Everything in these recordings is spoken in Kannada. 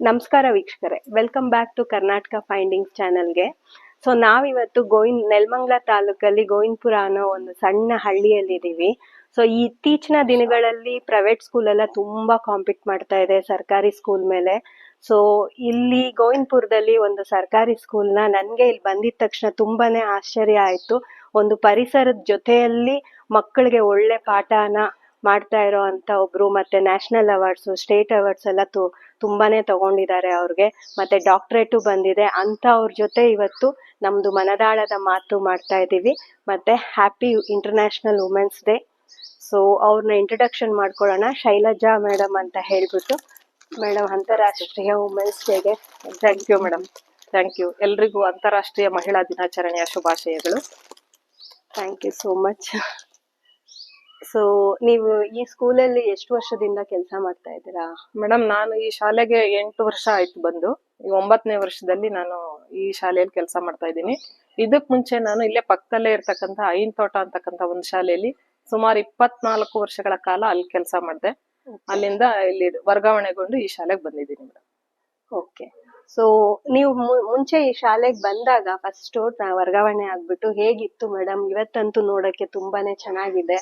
ನಮಸ್ಕಾರ ವೀಕ್ಷಕರೇ. Welcome back to Karnataka findings ಚಾನಲ್ಗೆ ಸೊ ನಾವಿವತ್ತು ಗೋವಿಂದ್ ನೆಲ್ಮಂಗ್ಲ ತಾಲೂಕಲ್ಲಿ ಗೋವಿಂದಪುರ ಅನ್ನೋ ಒಂದು ಸಣ್ಣ ಹಳ್ಳಿಯಲ್ಲಿದ್ದೀವಿ. ಸೊ ಇತ್ತೀಚಿನ ದಿನಗಳಲ್ಲಿ ಪ್ರೈವೇಟ್ ಸ್ಕೂಲ್ ಎಲ್ಲ ತುಂಬಾ ಕಾಂಪೀಟ್ ಮಾಡ್ತಾ ಇದೆ ಸರ್ಕಾರಿ ಸ್ಕೂಲ್ ಮೇಲೆ. ಸೊ ಇಲ್ಲಿ ಗೋವಿಂದಪುರದಲ್ಲಿ ಒಂದು ಸರ್ಕಾರಿ ಸ್ಕೂಲ್ನ ನನಗೆ ಇಲ್ಲಿ ಬಂದಿದ ತಕ್ಷಣ ತುಂಬಾನೇ ಆಶ್ಚರ್ಯ ಆಯಿತು. ಒಂದು ಪರಿಸರದ ಜೊತೆಯಲ್ಲಿ ಮಕ್ಕಳಿಗೆ ಒಳ್ಳೆ ಪಾಠನ ಮಾಡ್ತಾ ಇರೋ ಅಂತ ಒಬ್ರು ಮತ್ತೆ ನ್ಯಾಷನಲ್ ಅವಾರ್ಡ್ಸ್ ಸ್ಟೇಟ್ ಅವಾರ್ಡ್ಸ್ ಎಲ್ಲ ತು ತುಂಬಾನೇ ತಗೊಂಡಿದ್ದಾರೆ ಅವ್ರಿಗೆ. ಮತ್ತೆ ಡಾಕ್ಟ್ರೇಟು ಬಂದಿದೆ. ಅಂತ ಅವ್ರ ಜೊತೆ ಇವತ್ತು ನಮ್ದು ಮನದಾಳದ ಮಾತು ಮಾಡ್ತಾ ಇದ್ದೀವಿ. ಮತ್ತೆ happy international women's day. So ಅವ್ರನ್ನ ಇಂಟ್ರಡಕ್ಷನ್ ಮಾಡ್ಕೊಳ್ಳೋಣ. ಶೈಲಜಾ ಮೇಡಮ್ ಅಂತ ಹೇಳ್ಬಿಟ್ಟು. ಮೇಡಮ್ ಅಂತಾರಾಷ್ಟ್ರೀಯ ವುಮೆನ್ಸ್ ಡೇಗೆ thank you madam thank you ಎಲ್ರಿಗೂ ಅಂತಾರಾಷ್ಟ್ರೀಯ ಮಹಿಳಾ ದಿನಾಚರಣೆಯ ಶುಭಾಶಯಗಳು. Thank you so much so ನೀವು ಈ ಸ್ಕೂಲಲ್ಲಿ ಎಷ್ಟು ವರ್ಷದಿಂದ ಕೆಲಸ ಮಾಡ್ತಾ ಇದ್ದೀರಾ? ಮೇಡಮ್ ನಾನು ಈ ಶಾಲೆಗೆ ಎಂಟು ವರ್ಷ ಆಯ್ತು ಬಂದು. ಈ ಒಂಬತ್ತನೇ ವರ್ಷದಲ್ಲಿ ನಾನು ಈ ಶಾಲೆಯಲ್ಲಿ ಕೆಲಸ ಮಾಡ್ತಾ ಇದ್ದೀನಿ. ಇದಕ್ ಮುಂಚೆ ನಾನು ಇಲ್ಲೇ ಪಕ್ಕದಲ್ಲೇ ಇರ್ತಕ್ಕಂಥ ಐನ್ ತೋಟ ಅಂತಕ್ಕಂಥ ಒಂದು ಶಾಲೆಯಲ್ಲಿ ಸುಮಾರು ಇಪ್ಪತ್ನಾಲ್ಕು ವರ್ಷಗಳ ಕಾಲ ಅಲ್ಲಿ ಕೆಲಸ ಮಾಡಿದೆ. ಅಲ್ಲಿಂದ ಇಲ್ಲಿ ವರ್ಗಾವಣೆಗೊಂಡು ಈ ಶಾಲೆಗೆ ಬಂದಿದ್ದೀನಿ ಮೇಡಮ್ ಓಕೆ. ಸೊ ನೀವು ಮುಂಚೆ ಈ ಶಾಲೆಗೆ ಬಂದಾಗ ಫಸ್ಟ್ ವರ್ಗಾವಣೆ ಆಗ್ಬಿಟ್ಟು ಹೇಗಿತ್ತು ಮೇಡಮ್ ಇವತ್ತಂತೂ ನೋಡಕ್ಕೆ ತುಂಬಾನೇ ಚೆನ್ನಾಗಿದೆ.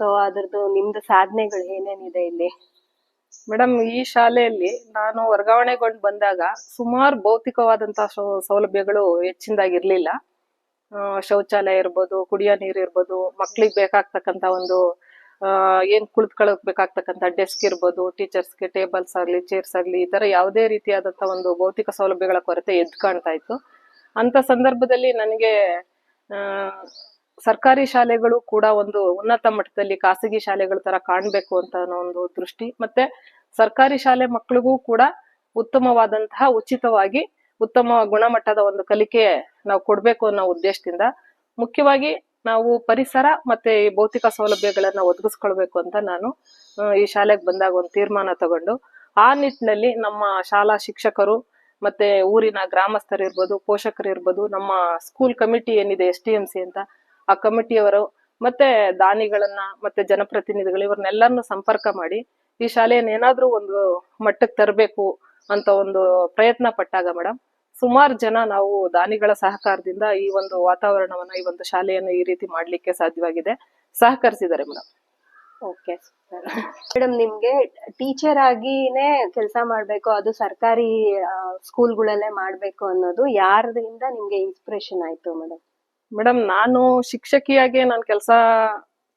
ಸೊ ಅದರದ್ದು ನಿಮ್ದು ಸಾಧನೆಗಳು ಏನೇನಿದೆ ಇಲ್ಲಿ? ಮೇಡಮ್ ಈ ಶಾಲೆಯಲ್ಲಿ ನಾನು ವರ್ಗಾವಣೆಗೊಂಡು ಬಂದಾಗ ಸುಮಾರು ಭೌತಿಕವಾದಂತಹ ಸೌಲಭ್ಯಗಳು ಹೆಚ್ಚಿನದಾಗಿರ್ಲಿಲ್ಲ. ಆ, ಶೌಚಾಲಯ ಇರ್ಬೋದು ಕುಡಿಯೋ ನೀರು ಇರ್ಬೋದು ಮಕ್ಳಿಗೆ ಬೇಕಾಗ್ತಕ್ಕಂತ ಒಂದು ಏನ್ ಕುಳಿತುಕೊಳ್ಳಕ್ ಬೇಕಾಗ್ತಕ್ಕಂತ ಡೆಸ್ಕ್ ಇರ್ಬೋದು ಟೀಚರ್ಸ್ಗೆ ಟೇಬಲ್ಸ್ ಆಗ್ಲಿ ಚೇರ್ಸ್ ಆಗ್ಲಿ ಈ ತರ ಯಾವುದೇ ರೀತಿಯಾದಂತಹ ಒಂದು ಭೌತಿಕ ಸೌಲಭ್ಯಗಳ ಕೊರತೆ ಎದ್ದು ಕಾಣ್ತಾ ಇತ್ತು. ಅಂತ ಸಂದರ್ಭದಲ್ಲಿ ನನಗೆ ಸರ್ಕಾರಿ ಶಾಲೆಗಳು ಕೂಡ ಒಂದು ಉನ್ನತ ಮಟ್ಟದಲ್ಲಿ ಖಾಸಗಿ ಶಾಲೆಗಳ ತರ ಕಾಣ್ಬೇಕು ಅಂತ ಅನ್ನೋ ಒಂದು ದೃಷ್ಟಿ. ಮತ್ತೆ ಸರ್ಕಾರಿ ಶಾಲೆ ಮಕ್ಕಳಿಗೂ ಕೂಡ ಉತ್ತಮವಾದಂತಹ ಉಚಿತವಾಗಿ ಉತ್ತಮ ಗುಣಮಟ್ಟದ ಒಂದು ಕಲಿಕೆ ನಾವು ಕೊಡ್ಬೇಕು ಅನ್ನೋ ಉದ್ದೇಶದಿಂದ ಮುಖ್ಯವಾಗಿ ನಾವು ಪರಿಸರ ಮತ್ತೆ ಈ ಭೌತಿಕ ಸೌಲಭ್ಯಗಳನ್ನ ಒದಗಿಸ್ಕೊಳ್ಬೇಕು ಅಂತ ನಾನು ಈ ಶಾಲೆಗೆ ಬಂದಾಗ ಒಂದು ತೀರ್ಮಾನ ತಗೊಂಡು. ಆ ನಿಟ್ಟಿನಲ್ಲಿ ನಮ್ಮ ಶಾಲಾ ಶಿಕ್ಷಕರು ಮತ್ತೆ ಊರಿನ ಗ್ರಾಮಸ್ಥರಿರ್ಬೋದು, ಪೋಷಕರಿರ್ಬೋದು, ನಮ್ಮ ಸ್ಕೂಲ್ ಕಮಿಟಿ ಏನಿದೆ ಎಸ್ ಟಿ ಎಂ ಸಿ ಅಂತ ಆ ಕಮಿಟಿಯವರು ಮತ್ತೆ ದಾನಿಗಳನ್ನ ಮತ್ತೆ ಜನಪ್ರತಿನಿಧಿಗಳು ಇವ್ರನ್ನೆಲ್ಲರನ್ನು ಸಂಪರ್ಕ ಮಾಡಿ ಈ ಶಾಲೆಯನ್ನು ಏನಾದ್ರೂ ಒಂದು ಮಟ್ಟಕ್ಕೆ ತರಬೇಕು ಅಂತ ಒಂದು ಪ್ರಯತ್ನ ಪಟ್ಟಾಗ ಮೇಡಮ್ ಸುಮಾರು ಜನ ನಾವು ದಾನಿಗಳ ಸಹಕಾರದಿಂದ ಈ ಒಂದು ವಾತಾವರಣವನ್ನ, ಈ ಒಂದು ಶಾಲೆಯನ್ನು ಈ ರೀತಿ ಮಾಡ್ಲಿಕ್ಕೆ ಸಾಧ್ಯವಾಗಿದೆ. ಸಹಕರಿಸಿದ್ದಾರೆ ಮೇಡಮ್ ಓಕೆ. ಮೇಡಮ್ ನಿಮ್ಗೆ ಟೀಚರ್ ಆಗಿನೇ ಕೆಲಸ ಮಾಡ್ಬೇಕು, ಅದು ಸರ್ಕಾರಿ ಸ್ಕೂಲ್ಗಳಲ್ಲೇ ಮಾಡ್ಬೇಕು ಅನ್ನೋದು ಯಾರಿಂದ ನಿಮ್ಗೆ ಇನ್ಸ್ಪಿರೇಷನ್ ಆಯ್ತು ಮೇಡಮ್ ಮೇಡಮ್ ನಾನು ಶಿಕ್ಷಕಿಯಾಗಿ ನಾನು ಕೆಲಸ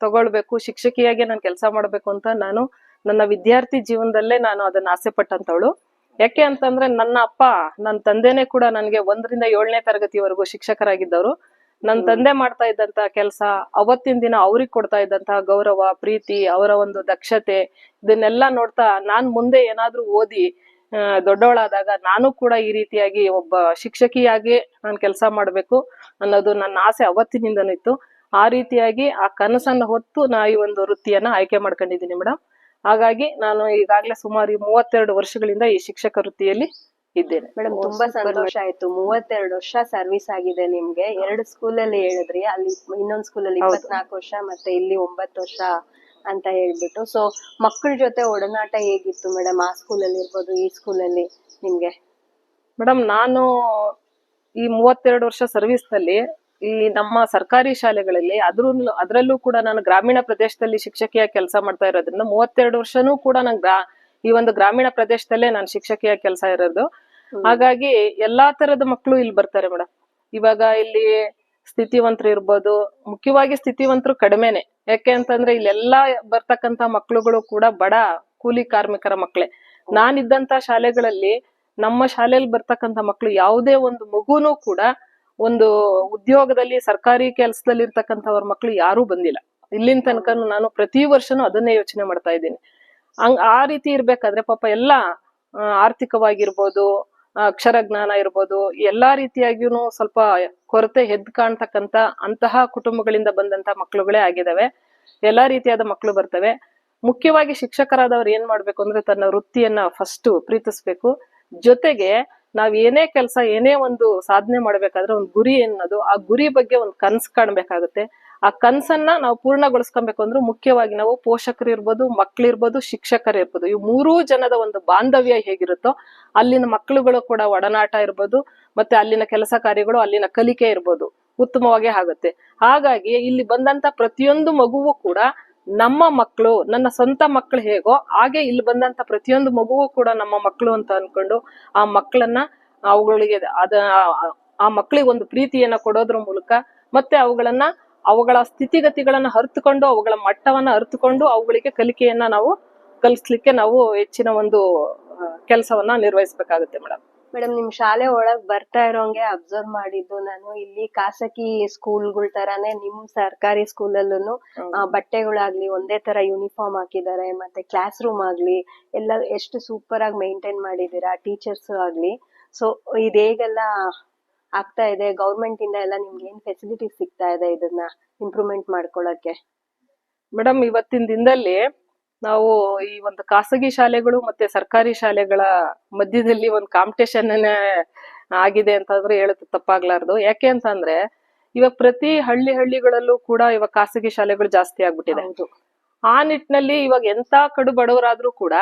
ತಗೊಳ್ಬೇಕು ಶಿಕ್ಷಕಿಯಾಗಿ ನಾನು ಕೆಲಸ ಮಾಡ್ಬೇಕು ಅಂತ ನಾನು ನನ್ನ ವಿದ್ಯಾರ್ಥಿ ಜೀವನದಲ್ಲೇ ನಾನು ಅದನ್ನ ಆಸೆ ಪಟ್ಟಂತವಳು. ಯಾಕೆ ಅಂತಂದ್ರೆ ನನ್ನ ಅಪ್ಪ ನನ್ನ ತಂದೆನೆ ಕೂಡ ನನಗೆ ಒಂದರಿಂದ ಏಳನೇ ತರಗತಿವರೆಗೂ ಶಿಕ್ಷಕರಾಗಿದ್ದವರು. ನನ್ನ ತಂದೆ ಮಾಡ್ತಾ ಇದ್ದಂತ ಕೆಲಸ ಅವತ್ತಿನ ದಿನ ಅವ್ರಿಗೆ ಕೊಡ್ತಾ ಇದ್ದಂತಹ ಗೌರವ ಪ್ರೀತಿ ಅವರ ಒಂದು ದಕ್ಷತೆ ಇದನ್ನೆಲ್ಲ ನೋಡ್ತಾ ನಾನ್ ಮುಂದೆ ಏನಾದ್ರೂ ಓದಿ ದೊಡ್ಡವಳಾದಾಗ ನಾನು ಕೂಡ ಈ ರೀತಿಯಾಗಿ ಒಬ್ಬ ಶಿಕ್ಷಕಿಯಾಗಿ ನಾನು ಕೆಲಸ ಮಾಡ್ಬೇಕು ಅನ್ನೋದು ನನ್ನ ಆಸೆ ಅವತ್ತಿನಿಂದನೂ ಇತ್ತು. ಆ ರೀತಿಯಾಗಿ ಆ ಕನಸನ್ನ ಹೊತ್ತು ನಾ ಈ ಒಂದು ವೃತ್ತಿಯನ್ನ ಆಯ್ಕೆ ಮಾಡ್ಕೊಂಡಿದ್ದೀನಿ ಮೇಡಮ್ ಹಾಗಾಗಿ ನಾನು ಈಗಾಗಲೇ ಸುಮಾರು ಮೂವತ್ತೆರಡು ವರ್ಷಗಳಿಂದ ಈ ಶಿಕ್ಷಕ ವೃತ್ತಿಯಲ್ಲಿ ಇದ್ದೇನೆ. ಮೇಡಮ್ ತುಂಬಾ ಸಂತೋಷ ಆಯ್ತು. ಮೂವತ್ತೆರಡು ವರ್ಷ ಸರ್ವಿಸ್ ಆಗಿದೆ ನಿಮ್ಗೆ. ಎರಡು ಸ್ಕೂಲಲ್ಲಿ ಹೇಳಿದ್ರಿ. ಅಲ್ಲಿ ಇನ್ನೊಂದ್ ಸ್ಕೂಲಲ್ಲಿ ಅಲ್ಲಿ ಇಪ್ಪತ್ನಾಲ್ಕು ವರ್ಷ ಮತ್ತೆ ಇಲ್ಲಿ ಒಂಬತ್ತು ವರ್ಷ ಅಂತ ಹೇಳ್ಬಿಟ್ಟು. ಸೊ ಮಕ್ಕಳ ಜೊತೆ ಒಡನಾಟ ಹೇಗಿತ್ತು ಮೇಡಮ್? ಆ ಸ್ಕೂಲಲ್ಲಿ ಇರ್ಬೋದು ಈ ಸ್ಕೂಲಲ್ಲಿ ನಿಮ್ಗೆ? ಮೇಡಮ್ ನಾನು ಈ ಮೂವತ್ತೆರಡು ವರ್ಷ ಸರ್ವಿಸ್ನಲ್ಲಿ ಈ ನಮ್ಮ ಸರ್ಕಾರಿ ಶಾಲೆಗಳಲ್ಲಿ ಅದ್ರೂ ಅದರಲ್ಲೂ ಕೂಡ ನಾನು ಗ್ರಾಮೀಣ ಪ್ರದೇಶದಲ್ಲಿ ಶಿಕ್ಷಕಿಯಾಗಿ ಕೆಲಸ ಮಾಡ್ತಾ ಇರೋದ್ರಿಂದ ಮೂವತ್ತೆರಡು ವರ್ಷನೂ ಕೂಡ ನಾನು ಗ್ರಾ ಈ ಒಂದು ಗ್ರಾಮೀಣ ಪ್ರದೇಶದಲ್ಲೇ ನಾನು ಶಿಕ್ಷಕಿಯಾಗಿ ಕೆಲಸ ಇರೋದು. ಹಾಗಾಗಿ ಎಲ್ಲಾ ತರದ ಮಕ್ಕಳು ಇಲ್ಲಿ ಬರ್ತಾರೆ ಮೇಡಮ್. ಇವಾಗ ಇಲ್ಲಿ ಸ್ಥಿತಿವಂತರು ಇರ್ಬೋದು ಮುಖ್ಯವಾಗಿ ಸ್ಥಿತಿವಂತರು ಕಡಿಮೆನೆ. ಯಾಕೆ ಅಂತಂದ್ರೆ ಇಲ್ಲೆಲ್ಲಾ ಬರ್ತಕ್ಕಂತ ಮಕ್ಳುಗಳು ಕೂಡ ಬಡ ಕೂಲಿ ಕಾರ್ಮಿಕರ ಮಕ್ಳೆ. ನಾನಿದ್ದಂತ ಶಾಲೆಗಳಲ್ಲಿ ನಮ್ಮ ಶಾಲೆಯಲ್ಲಿ ಬರ್ತಕ್ಕಂತ ಮಕ್ಳು ಯಾವುದೇ ಒಂದು ಮಗುನೂ ಕೂಡ ಒಂದು ಉದ್ಯೋಗದಲ್ಲಿ ಸರ್ಕಾರಿ ಕೆಲಸದಲ್ಲಿ ಇರ್ತಕ್ಕಂಥವ್ರ ಮಕ್ಳು ಯಾರೂ ಬಂದಿಲ್ಲ. ಇಲ್ಲಿನ ತನಕ ನಾನು ಪ್ರತಿ ವರ್ಷನೂ ಅದನ್ನೇ ಯೋಚನೆ ಮಾಡ್ತಾ ಇದ್ದೀನಿ. ಹಂಗ್ ಆ ರೀತಿ ಇರ್ಬೇಕಾದ್ರೆ ಪಾಪ ಎಲ್ಲ ಆರ್ಥಿಕವಾಗಿರ್ಬೋದು ಅಕ್ಷರ ಜ್ಞಾನ ಇರ್ಬೋದು, ಎಲ್ಲಾ ರೀತಿಯಾಗಿಯೂ ಸ್ವಲ್ಪ ಕೊರತೆ ಎದ್ದು ಕಾಣ್ತಕ್ಕಂತ ಅಂತಹ ಕುಟುಂಬಗಳಿಂದ ಬಂದಂತ ಮಕ್ಕಳುಗಳೇ ಆಗಿದಾವೆ. ಎಲ್ಲಾ ರೀತಿಯಾದ ಮಕ್ಕಳು ಬರ್ತವೆ. ಮುಖ್ಯವಾಗಿ ಶಿಕ್ಷಕರಾದವ್ರು ಏನ್ ಮಾಡ್ಬೇಕು ಅಂದ್ರೆ ತನ್ನ ವೃತ್ತಿಯನ್ನ ಫಸ್ಟ್ ಪ್ರೀತಿಸ್ಬೇಕು. ಜೊತೆಗೆ ನಾವ್ ಏನೇ ಕೆಲಸ, ಏನೇ ಒಂದು ಸಾಧನೆ ಮಾಡ್ಬೇಕಾದ್ರೆ ಒಂದು ಗುರಿ ಅನ್ನೋದು ಆ ಗುರಿ ಬಗ್ಗೆ ಒಂದು ಕನ್ಸ್ ಕಾಣ್ಬೇಕಾಗುತ್ತೆ. ಆ ಕನ್ಸನ್ನ ನಾವು ಪೂರ್ಣಗೊಳಿಸ್ಕೊಬೇಕು ಅಂದ್ರೆ ಮುಖ್ಯವಾಗಿ ನಾವು ಪೋಷಕರು ಇರ್ಬೋದು ಮಕ್ಳಿರ್ಬೋದು ಶಿಕ್ಷಕರು ಇರ್ಬೋದು. ಈ ಮೂರೂ ಜನದ ಒಂದು ಬಾಂಧವ್ಯ ಹೇಗಿರುತ್ತೋ ಅಲ್ಲಿನ ಮಕ್ಕಳುಗಳು ಕೂಡ ಒಡನಾಟ ಇರ್ಬೋದು, ಮತ್ತೆ ಅಲ್ಲಿನ ಕೆಲಸ ಕಾರ್ಯಗಳು ಅಲ್ಲಿನ ಕಲಿಕೆ ಇರ್ಬೋದು, ಉತ್ತಮವಾಗಿ ಆಗುತ್ತೆ. ಹಾಗಾಗಿ ಇಲ್ಲಿ ಬಂದಂತ ಪ್ರತಿಯೊಂದು ಮಗುವು ಕೂಡ ನಮ್ಮ ಮಕ್ಕಳು ನನ್ನ ಸ್ವಂತ ಮಕ್ಕಳು ಹೇಗೋ ಹಾಗೆ ಇಲ್ಲಿ ಬಂದಂತ ಪ್ರತಿಯೊಂದು ಮಗುವು ಕೂಡ ನಮ್ಮ ಮಕ್ಕಳು ಅಂತ ಅನ್ಕೊಂಡು ಆ ಮಕ್ಕಳನ್ನ ಅವುಗಳಿಗೆ ಅದ, ಆ ಮಕ್ಕಳಿಗೆ ಒಂದು ಪ್ರೀತಿಯನ್ನ ಕೊಡೋದ್ರ ಮೂಲಕ ಮತ್ತೆ ಅವುಗಳನ್ನ ಅವುಗಳ ಸ್ಥಿತಿಗತಿಗಳನ್ನ ಅರ್ಥಕೊಂಡು ಅವುಗಳ ಮಟ್ಟವನ್ನ ಅರ್ಥಕೊಂಡು ಅವುಗಳಿಗೆ ಕಲಿಕೆಯನ್ನ ನಾವು ಕಲಿಸ್ಲಿಕ್ಕೆ ನಾವು ಹೆಚ್ಚಿನ ಒಂದು ಕೆಲಸವನ್ನ ನಿರ್ವಹಿಸಬೇಕಾಗುತ್ತೆ ಮೇಡಮ್ ಮೇಡಮ್ ನಿಮ್ ಶಾಲೆ ಒಳಗ್ ಬರ್ತಾ ಇರೋಂಗೆ ಅಬ್ಸರ್ವ್ ಮಾಡಿದ್ದು ನಾನು. ಇಲ್ಲಿ ಖಾಸಗಿ ಸ್ಕೂಲ್ಗಳ ತರಾನೇ ನಿಮ್ ಸರ್ಕಾರಿ ಸ್ಕೂಲಲ್ಲೂ ಬಟ್ಟೆಗಳಾಗ್ಲಿ ಒಂದೇ ತರ ಯೂನಿಫಾರ್ಮ್ ಹಾಕಿದ್ದಾರೆ ಮತ್ತೆ ಕ್ಲಾಸ್ ರೂಮ್ ಆಗ್ಲಿ ಎಲ್ಲ ಎಷ್ಟು ಸೂಪರ್ ಆಗಿ ಮೇಂಟೈನ್ ಮಾಡಿದೀರಾ ಟೀಚರ್ಸ್ ಆಗ್ಲಿ. ಸೊ ಇದೇಗೆಲ್ಲ ಆಗ್ತಾ ಇದೆ. ಗೌರ್ಮೆಂಟ್ ಇಂದ ಎಲ್ಲ ನಿಮ್ಗೆ ಏನ್ ಫೆಸಿಲಿಟಿ ಸಿಗ್ತಾ ಇದೆ ಇದನ್ನ ಇಂಪ್ರೂವ್ಮೆಂಟ್ ಮಾಡ್ಕೊಳಕ್ಕೆ? ಮೇಡಮ್ ಇವತ್ತಿನ ದಿನದಲ್ಲಿ ನಾವು ಈ ಒಂದು ಖಾಸಗಿ ಶಾಲೆಗಳು ಮತ್ತೆ ಸರ್ಕಾರಿ ಶಾಲೆಗಳ ಮಧ್ಯದಲ್ಲಿ ಒಂದು ಕಾಂಪಿಟೇಷನ್ ಆಗಿದೆ ಅಂತಂದ್ರೆ ಹೇಳುತ್ತೆ ತಪ್ಪಾಗ್ಲಾರ್ದು. ಯಾಕೆ ಅಂತಂದ್ರೆ ಇವಾಗ ಪ್ರತಿ ಹಳ್ಳಿ ಹಳ್ಳಿಗಳಲ್ಲೂ ಕೂಡ ಇವಾಗ ಖಾಸಗಿ ಶಾಲೆಗಳು ಜಾಸ್ತಿ ಆಗ್ಬಿಟ್ಟಿದೆ. ಆ ನಿಟ್ಟಿನಲ್ಲಿ ಇವಾಗ ಎಂತ ಕಡು ಬಡವರಾದ್ರೂ ಕೂಡ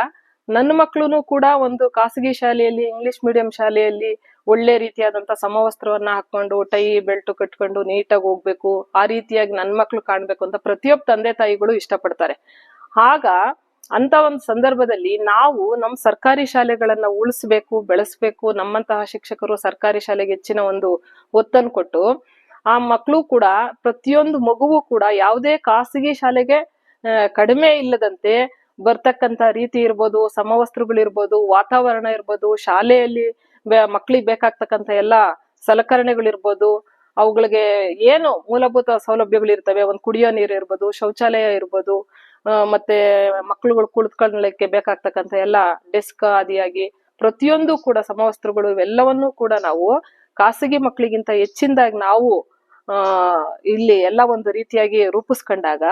ನನ್ನ ಮಕ್ಕಳು ಕೂಡ ಒಂದು ಖಾಸಗಿ ಶಾಲೆಯಲ್ಲಿ ಇಂಗ್ಲಿಷ್ ಮೀಡಿಯಂ ಶಾಲೆಯಲ್ಲಿ ಒಳ್ಳೆ ರೀತಿಯಾದಂತ ಸಮವಸ್ತ್ರವನ್ನ ಹಾಕೊಂಡು, ಟೈ, ಬೆಲ್ಟ್ ಕಟ್ಕೊಂಡು ನೀಟಾಗಿ ಹೋಗ್ಬೇಕು. ಆ ರೀತಿಯಾಗಿ ನನ್ ಮಕ್ಳು ಕಾಣ್ಬೇಕು ಅಂತ ಪ್ರತಿಯೊಬ್ಬ ತಂದೆ ತಾಯಿಗಳು ಇಷ್ಟಪಡ್ತಾರೆ. ಆಗ ಅಂತ ಒಂದು ಸಂದರ್ಭದಲ್ಲಿ ನಾವು ನಮ್ಮ ಸರ್ಕಾರಿ ಶಾಲೆಗಳನ್ನ ಉಳಿಸ್ಬೇಕು, ಬೆಳೆಸ್ಬೇಕು, ನಮ್ಮಂತಹ ಶಿಕ್ಷಕರು ಸರ್ಕಾರಿ ಶಾಲೆಗೆ ಹೆಚ್ಚಿನ ಒಂದು ಒತ್ತನ್ನು ಕೊಟ್ಟು, ಆ ಮಕ್ಕಳು ಕೂಡ ಪ್ರತಿಯೊಂದು ಮಗುವು ಕೂಡ ಯಾವುದೇ ಖಾಸಗಿ ಶಾಲೆಗೆ ಕಡಿಮೆ ಇಲ್ಲದಂತೆ ಬರ್ತಕ್ಕಂತ ರೀತಿ ಇರ್ಬೋದು, ಸಮವಸ್ತ್ರಗಳಿರ್ಬೋದು, ವಾತಾವರಣ ಇರ್ಬೋದು, ಶಾಲೆಯಲ್ಲಿ ಮಕ್ಳಿಗೆ ಬೇಕಾಗ್ತಕ್ಕಂತ ಎಲ್ಲ ಸಲಕರಣೆಗಳಿರ್ಬೋದು. ಅವುಗಳಿಗೆ ಏನು ಮೂಲಭೂತ ಸೌಲಭ್ಯಗಳಿರ್ತವೆ. ಒಂದು ಕುಡಿಯೋ ನೀರು ಇರ್ಬೋದು, ಶೌಚಾಲಯ ಇರ್ಬೋದು ಮತ್ತೆ ಮಕ್ಳುಗಳು ಕುಳಿತುಕೊಳ್ಳಲಿಕ್ಕೆ ಬೇಕಾಗ್ತಕ್ಕಂಥ ಎಲ್ಲ ಡೆಸ್ಕ್ ಆದಿಯಾಗಿ ಪ್ರತಿಯೊಂದು ಕೂಡ ಸಮವಸ್ತ್ರಗಳು ಇವೆಲ್ಲವನ್ನೂ ಕೂಡ ನಾವು ಖಾಸಗಿ ಮಕ್ಕಳಿಗಿಂತ ಹೆಚ್ಚಿನದಾಗಿ ನಾವು ಇಲ್ಲಿ ಎಲ್ಲ ಒಂದು ರೀತಿಯಾಗಿ ರೂಪಿಸ್ಕೊಂಡಾಗ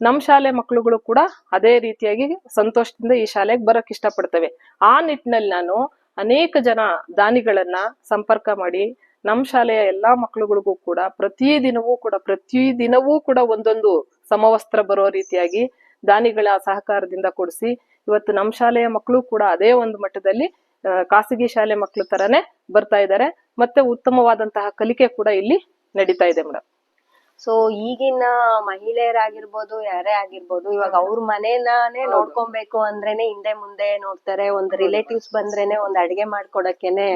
ನಮ್ಮ ಶಾಲೆ ಮಕ್ಕಳುಗಳು ಕೂಡ ಅದೇ ರೀತಿಯಾಗಿ ಸಂತೋಷದಿಂದ ಈ ಶಾಲೆಗೆ ಬರೋಕ್ಕೆ ಇಷ್ಟಪಡ್ತವೆ. ಆ ನಿಟ್ಟಿನಲ್ಲಿ ನಾನು ಅನೇಕ ಜನ ದಾನಿಗಳನ್ನ ಸಂಪರ್ಕ ಮಾಡಿ ನಮ್ಮ ಶಾಲೆಯ ಎಲ್ಲಾ ಮಕ್ಕಳುಗಳಿಗೂ ಕೂಡ ಪ್ರತಿ ದಿನವೂ ಕೂಡ, ಪ್ರತಿ ದಿನವೂ ಕೂಡ ಒಂದೊಂದು ಸಮವಸ್ತ್ರ ಬರೋ ರೀತಿಯಾಗಿ ದಾನಿಗಳ ಸಹಕಾರದಿಂದ ಕೊಡಿಸಿ ಇವತ್ತು ನಮ್ಮ ಶಾಲೆಯ ಮಕ್ಕಳು ಕೂಡ ಅದೇ ಒಂದು ಮಟ್ಟದಲ್ಲಿ ಖಾಸಗಿ ಶಾಲೆ ಮಕ್ಕಳು ತರನೇ ಬರ್ತಾ ಇದ್ದಾರೆ ಮತ್ತೆ ಉತ್ತಮವಾದಂತಹ ಕಲಿಕೆ ಕೂಡ ಇಲ್ಲಿ ನಡೀತಾ ಇದೆ ಮೇಡಮ್ ಸೊ ಈಗಿನ ಮಹಿಳೆಯರಾಗಿರ್ಬೋದು ಯಾರೇ ಆಗಿರ್ಬೋದು ಇವಾಗ ಅವ್ರ ಮನೆನಾನೇ ನೋಡ್ಕೊಬೇಕು ಅಂದ್ರೇನೆ ಹಿಂದೆ ಮುಂದೆ ನೋಡ್ತಾರೆ ಒಂದ್ ರಿಲೇಟಿವ್ಸ್ ಬಂದ್ರೇನೆ ಒಂದ್ ಅಡಿಗೆ ಮಾಡ್ಕೊಡಕ್ಕೆನೆ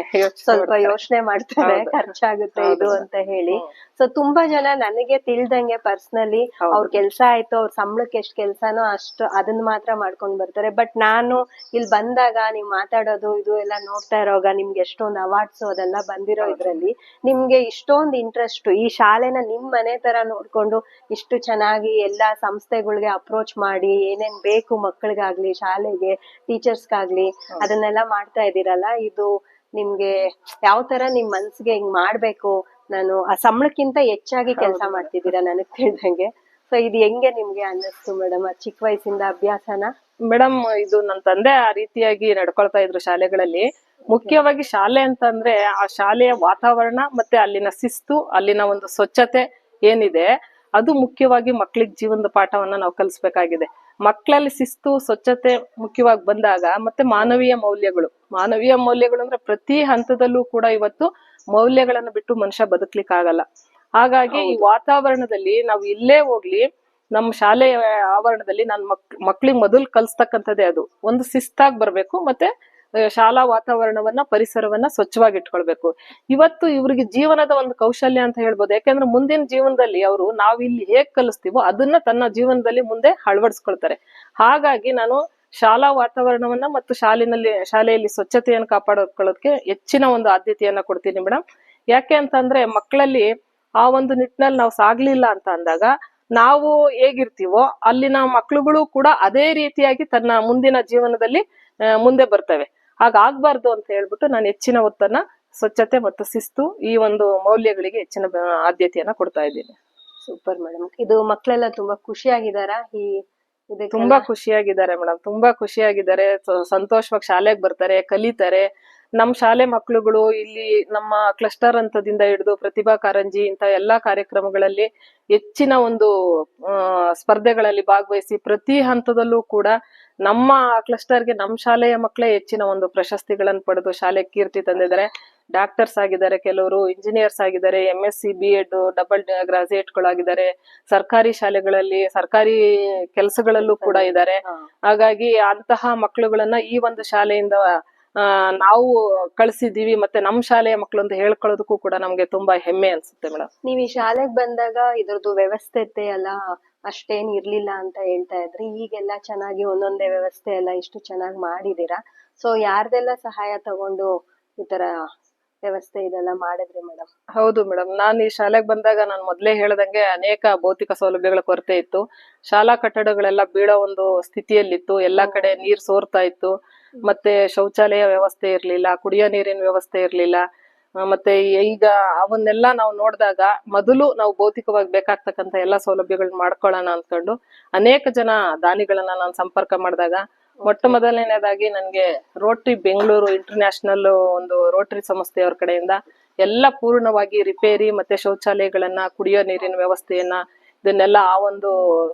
ಸ್ವಲ್ಪ ಯೋಚನೆ ಮಾಡ್ತಾರೆ. ಖರ್ಚಾಗುತ್ತೆ ಇದು ಅಂತ ಹೇಳಿ. ಸೊ ತುಂಬಾ ಜನ ನನಗೆ ತಿಳ್ದಂಗೆ ಪರ್ಸನಲಿ. ಅವ್ರ ಕೆಲ್ಸ ಆಯ್ತು ಅವ್ರ ಸಂಬಳಕ್ಕೆ ಎಷ್ಟ್ ಕೆಲ್ಸಾನೋ ಅಷ್ಟು ಅದನ್ನ ಮಾತ್ರ ಮಾಡ್ಕೊಂಡ್ ಬರ್ತಾರೆ. ಬಟ್ ನಾನು ಇಲ್ಲಿ ಬಂದಾಗ ನೀವ್ ಮಾತಾಡೋದು ಇದು ಎಲ್ಲ ನೋಡ್ತಾ ಇರೋವಾಗ ನಿಮ್ಗೆ ಎಷ್ಟೊಂದ್ ಅವಾರ್ಡ್ಸ್ ಅದೆಲ್ಲ ಬಂದಿರೋ ಇದ್ರಲ್ಲಿ ನಿಮ್ಗೆ ಇಷ್ಟೊಂದ್ ಇಂಟ್ರೆಸ್ಟ್ ಈ ಶಾಲೆನ ನಿಮ್ ಮನೆ ತರ ನೋಡ್ಕೊಂಡು ಇಷ್ಟು ಚೆನ್ನಾಗಿ ಎಲ್ಲಾ ಸಂಸ್ಥೆಗಳಿಗೆ ಅಪ್ರೋಚ್ ಮಾಡಿ ಏನೇನ್ ಬೇಕು ಮಕ್ಕಳಿಗಾಗ್ಲಿ ಶಾಲೆಗೆ ಟೀಚರ್ಸ್ಗಾಗ್ಲಿ ಅದನ್ನೆಲ್ಲ ಮಾಡ್ತಾ ಇದ್ದೀರಲ್ಲ ಇದು ನಿಮ್ಗೆ ಯಾವ ತರ ನಿಮ್ ಮನಸ್ಸಿಗೆ ಹಿಂಗ್ ಮಾಡ್ಬೇಕು? ನಾನು ಆ ಸಂಬಳಕ್ಕಿಂತ ಹೆಚ್ಚಾಗಿ ಕೆಲಸ ಮಾಡ್ತಿದ್ದೀರಾ ನನಗ್ ತಿಳಿದಂಗೆ. ಸೊ ಇದು ಹೆಂಗೆ ನಿಮ್ಗೆ ಅನ್ನಿಸ್ತು ಮೇಡಮ್ ಚಿಕ್ಕ ವಯಸ್ಸಿಂದ ಅಭ್ಯಾಸನ? ಮೇಡಮ್ ಇದು ನನ್ನ ತಂದೆ ಆ ರೀತಿಯಾಗಿ ನಡ್ಕೊಳ್ತಾ ಇದ್ರು ಶಾಲೆಗಳಲ್ಲಿ. ಮುಖ್ಯವಾಗಿ ಶಾಲೆ ಅಂತಂದ್ರೆ ಆ ಶಾಲೆಯ ವಾತಾವರಣ ಮತ್ತೆ ಅಲ್ಲಿನ ಶಿಸ್ತು ಅಲ್ಲಿನ ಒಂದು ಸ್ವಚ್ಛತೆ ಏನಿದೆ ಅದು ಮುಖ್ಯವಾಗಿ ಮಕ್ಳಿಗೆ ಜೀವನದ ಪಾಠವನ್ನ ನಾವು ಕಲಿಸ್ಬೇಕಾಗಿದೆ. ಮಕ್ಕಳಲ್ಲಿ ಶಿಸ್ತು ಸ್ವಚ್ಛತೆ ಮುಖ್ಯವಾಗಿ ಬಂದಾಗ ಮತ್ತೆ ಮಾನವೀಯ ಮೌಲ್ಯಗಳು. ಮಾನವೀಯ ಮೌಲ್ಯಗಳು ಅಂದ್ರೆ ಪ್ರತಿ ಹಂತದಲ್ಲೂ ಕೂಡ ಇವತ್ತು ಮೌಲ್ಯಗಳನ್ನು ಬಿಟ್ಟು ಮನುಷ್ಯ ಬದುಕ್ಲಿಕ್ಕೆ ಆಗಲ್ಲ ಹಾಗಾಗಿ ಈ ವಾತಾವರಣದಲ್ಲಿ ನಾವು ಇಲ್ಲೇ ಹೋಗ್ಲಿ ನಮ್ಮ ಶಾಲೆಯ ಆವರಣದಲ್ಲಿ ನನ್ನ ಮಕ್ ಮಕ್ಳಿಗೆ ಮೊದಲು ಕಲಿಸ್ತಕ್ಕಂಥದ್ದೇ ಅದು. ಒಂದು ಶಿಸ್ತಾಗಿ ಬರ್ಬೇಕು ಮತ್ತೆ ಶಾಲಾ ವಾತಾವರಣವನ್ನ, ಪರಿಸರವನ್ನ ಸ್ವಚ್ಛವಾಗಿ ಇಟ್ಕೊಳ್ಬೇಕು ಇವತ್ತು ಇವ್ರಿಗೆ ಜೀವನದ ಒಂದು ಕೌಶಲ್ಯ ಅಂತ ಹೇಳ್ಬೋದು. ಯಾಕಂದ್ರೆ ಮುಂದಿನ ಜೀವನದಲ್ಲಿ ಅವರು ನಾವು ಇಲ್ಲಿ ಹೇಗ್ ಕಲಿಸ್ತೀವೋ ಅದನ್ನ ತನ್ನ ಜೀವನದಲ್ಲಿ ಮುಂದೆ ಅಳವಡಿಸ್ಕೊಳ್ತಾರೆ. ಹಾಗಾಗಿ ನಾನು ಶಾಲಾ ವಾತಾವರಣವನ್ನ ಮತ್ತು ಶಾಲಿನಲ್ಲಿ, ಶಾಲೆಯಲ್ಲಿ ಸ್ವಚ್ಛತೆಯನ್ನು ಕಾಪಾಡಿಕೊಳ್ಳೋದಕ್ಕೆ ಹೆಚ್ಚಿನ ಒಂದು ಆದ್ಯತೆಯನ್ನ ಕೊಡ್ತೀನಿ ಮೇಡಮ್ ಯಾಕೆ ಅಂತಂದ್ರೆ ಮಕ್ಕಳಲ್ಲಿ ಆ ಒಂದು ನಿಟ್ಟಿನಲ್ಲಿ ನಾವು ಸಾಗ್ಲಿಲ್ಲ ಅಂತ ಅಂದಾಗ ನಾವು ಹೇಗಿರ್ತೀವೋ ಅಲ್ಲಿನ ಮಕ್ಳುಗಳು ಕೂಡ ಅದೇ ರೀತಿಯಾಗಿ ತನ್ನ ಮುಂದಿನ ಜೀವನದಲ್ಲಿ ಮುಂದೆ ಬರ್ತವೆ. ಹಾಗಾಗ್ಬಾರ್ದು ಅಂತ ಹೇಳ್ಬಿಟ್ಟು ನಾನು ಹೆಚ್ಚಿನ ಒತ್ತನ್ನ ಸ್ವಚ್ಛತೆ ಮತ್ತು ಶಿಸ್ತು ಈ ಒಂದು ಮೌಲ್ಯಗಳಿಗೆ ಹೆಚ್ಚಿನ ಆದ್ಯತೆಯನ್ನ ಕೊಡ್ತಾ ಇದ್ದೀನಿ. ಸೂಪರ್ ಮೇಡಮ್ ಇದು ಮಕ್ಕಳೆಲ್ಲ ತುಂಬಾ ಖುಷಿಯಾಗಿದಾರಾ? ಈ? ತುಂಬಾ ಖುಷಿಯಾಗಿದ್ದಾರೆ ಮೇಡಮ್ ತುಂಬಾ ಖುಷಿಯಾಗಿದ್ದಾರೆ. ಸಂತೋಷವಾಗಿ ಶಾಲೆಗೆ ಬರ್ತಾರೆ ಕಲಿತಾರೆ. ನಮ್ಮ ಶಾಲೆ ಮಕ್ಕಳುಗಳು ಇಲ್ಲಿ ನಮ್ಮ ಕ್ಲಸ್ಟರ್ ಹಂತದಿಂದ ಹಿಡಿದು ಪ್ರತಿಭಾ ಕಾರಂಜಿ ಇಂತ ಎಲ್ಲಾ ಕಾರ್ಯಕ್ರಮಗಳಲ್ಲಿ ಹೆಚ್ಚಿನ ಒಂದು ಸ್ಪರ್ಧೆಗಳಲ್ಲಿ ಭಾಗವಹಿಸಿ ಪ್ರತಿ ಹಂತದಲ್ಲೂ ಕೂಡ ನಮ್ಮ ಕ್ಲಸ್ಟರ್ಗೆ ನಮ್ಮ ಶಾಲೆಯ ಮಕ್ಕಳೇ ಹೆಚ್ಚಿನ ಒಂದು ಪ್ರಶಸ್ತಿಗಳನ್ನು ಪಡೆದು ಶಾಲೆ ಕೀರ್ತಿ ತಂದಿದ್ದಾರೆ. ಡಾಕ್ಟರ್ಸ್ ಆಗಿದ್ದಾರೆ ಕೆಲವರು ಇಂಜಿನಿಯರ್ಸ್ ಆಗಿದ್ದಾರೆ M S C B Ed double ಗ್ರಾಜುಯೇಟ್ಗಳಾಗಿದ್ದಾರೆ ಸರ್ಕಾರಿ ಶಾಲೆಗಳಲ್ಲಿ ಸರ್ಕಾರಿ ಕೆಲಸಗಳಲ್ಲೂ ಕೂಡ ಇದ್ದಾರೆ. ಹಾಗಾಗಿ ಅಂತಹ ಮಕ್ಕಳುಗಳನ್ನ ಈ ಒಂದು ಶಾಲೆಯಿಂದ ನಾವು ಕಳಿಸಿದೀವಿ ಮತ್ತೆ ನಮ್ಮ ಶಾಲೆಯ ಮಕ್ಕಳು ಅಂತ ಹೇಳ್ಕೊಳ್ಳೋದಕ್ಕೂ ಕೂಡ ನಮ್ಗೆ ತುಂಬಾ ಹೆಮ್ಮೆ ಅನ್ಸುತ್ತೆ ಮೇಡಮ್ ನೀವು ಈ ಶಾಲೆಗೆ ಬಂದಾಗ ಇದ್ರದ್ದು ವ್ಯವಸ್ಥೆ ಎಲ್ಲ ಅಷ್ಟೇನ್ ಇರ್ಲಿಲ್ಲ ಅಂತ ಹೇಳ್ತಾ ಇದ್ರಿ. ಈಗೆಲ್ಲ ಚೆನ್ನಾಗಿ ಒಂದೊಂದೇ ವ್ಯವಸ್ಥೆ ಎಲ್ಲ ಇಷ್ಟು ಚೆನ್ನಾಗಿ ಮಾಡಿದೀರಾ? ಸೊ ಯಾರ್ದೆಲ್ಲ ಸಹಾಯ ತಗೊಂಡು ಈ ತರ ವ್ಯವಸ್ಥೆ ಇದೆಲ್ಲ ಮಾಡಿದ್ರಿ ಮೇಡಮ್ ಹೌದು ಮೇಡಮ್ ನಾನು ಈ ಶಾಲೆಗೆ ಬಂದಾಗ ನಾನು ಮೊದಲೇ ಹೇಳ್ದಂಗೆ ಅನೇಕ ಭೌತಿಕ ಸೌಲಭ್ಯಗಳ ಕೊರತೆ ಇತ್ತು. ಶಾಲಾ ಕಟ್ಟಡಗಳೆಲ್ಲ ಬೀಳೋ ಒಂದು ಸ್ಥಿತಿಯಲ್ಲಿತ್ತು. ಎಲ್ಲಾ ಕಡೆ ನೀರ್ ಸೋರ್ತಾ ಇತ್ತು. ಮತ್ತೆ ಶೌಚಾಲಯ ವ್ಯವಸ್ಥೆ ಇರ್ಲಿಲ್ಲ ಕುಡಿಯೋ ನೀರಿನ ವ್ಯವಸ್ಥೆ ಇರ್ಲಿಲ್ಲ ಮತ್ತೆ ಈಗ ಅವನ್ನೆಲ್ಲ ನಾವು ನೋಡಿದಾಗ ಮೊದಲು ನಾವು ಭೌತಿಕವಾಗಿ ಬೇಕಾಗ್ತಕ್ಕಂತ ಎಲ್ಲಾ ಸೌಲಭ್ಯಗಳನ್ನ ಮಾಡ್ಕೊಳ್ಳೋಣ ಅನ್ಕೊಂಡು ಅನೇಕ ಜನ ದಾನಿಗಳನ್ನ ನಾನು ಸಂಪರ್ಕ ಮಾಡಿದಾಗ ಮೊಟ್ಟ ಮೊದಲನೇದಾಗಿ ನನಗೆ ರೋಟ್ರಿ ಬೆಂಗಳೂರು ಇಂಟರ್ನ್ಯಾಷನಲ್ ಒಂದು ರೋಟ್ರಿ ಸಂಸ್ಥೆಯವ್ರ ಕಡೆಯಿಂದ ಎಲ್ಲ ಪೂರ್ಣವಾಗಿ ರಿಪೇರಿ ಮತ್ತೆ ಶೌಚಾಲಯಗಳನ್ನ ಕುಡಿಯೋ ನೀರಿನ ವ್ಯವಸ್ಥೆಯನ್ನ ಇದನ್ನೆಲ್ಲ ಆ ಒಂದು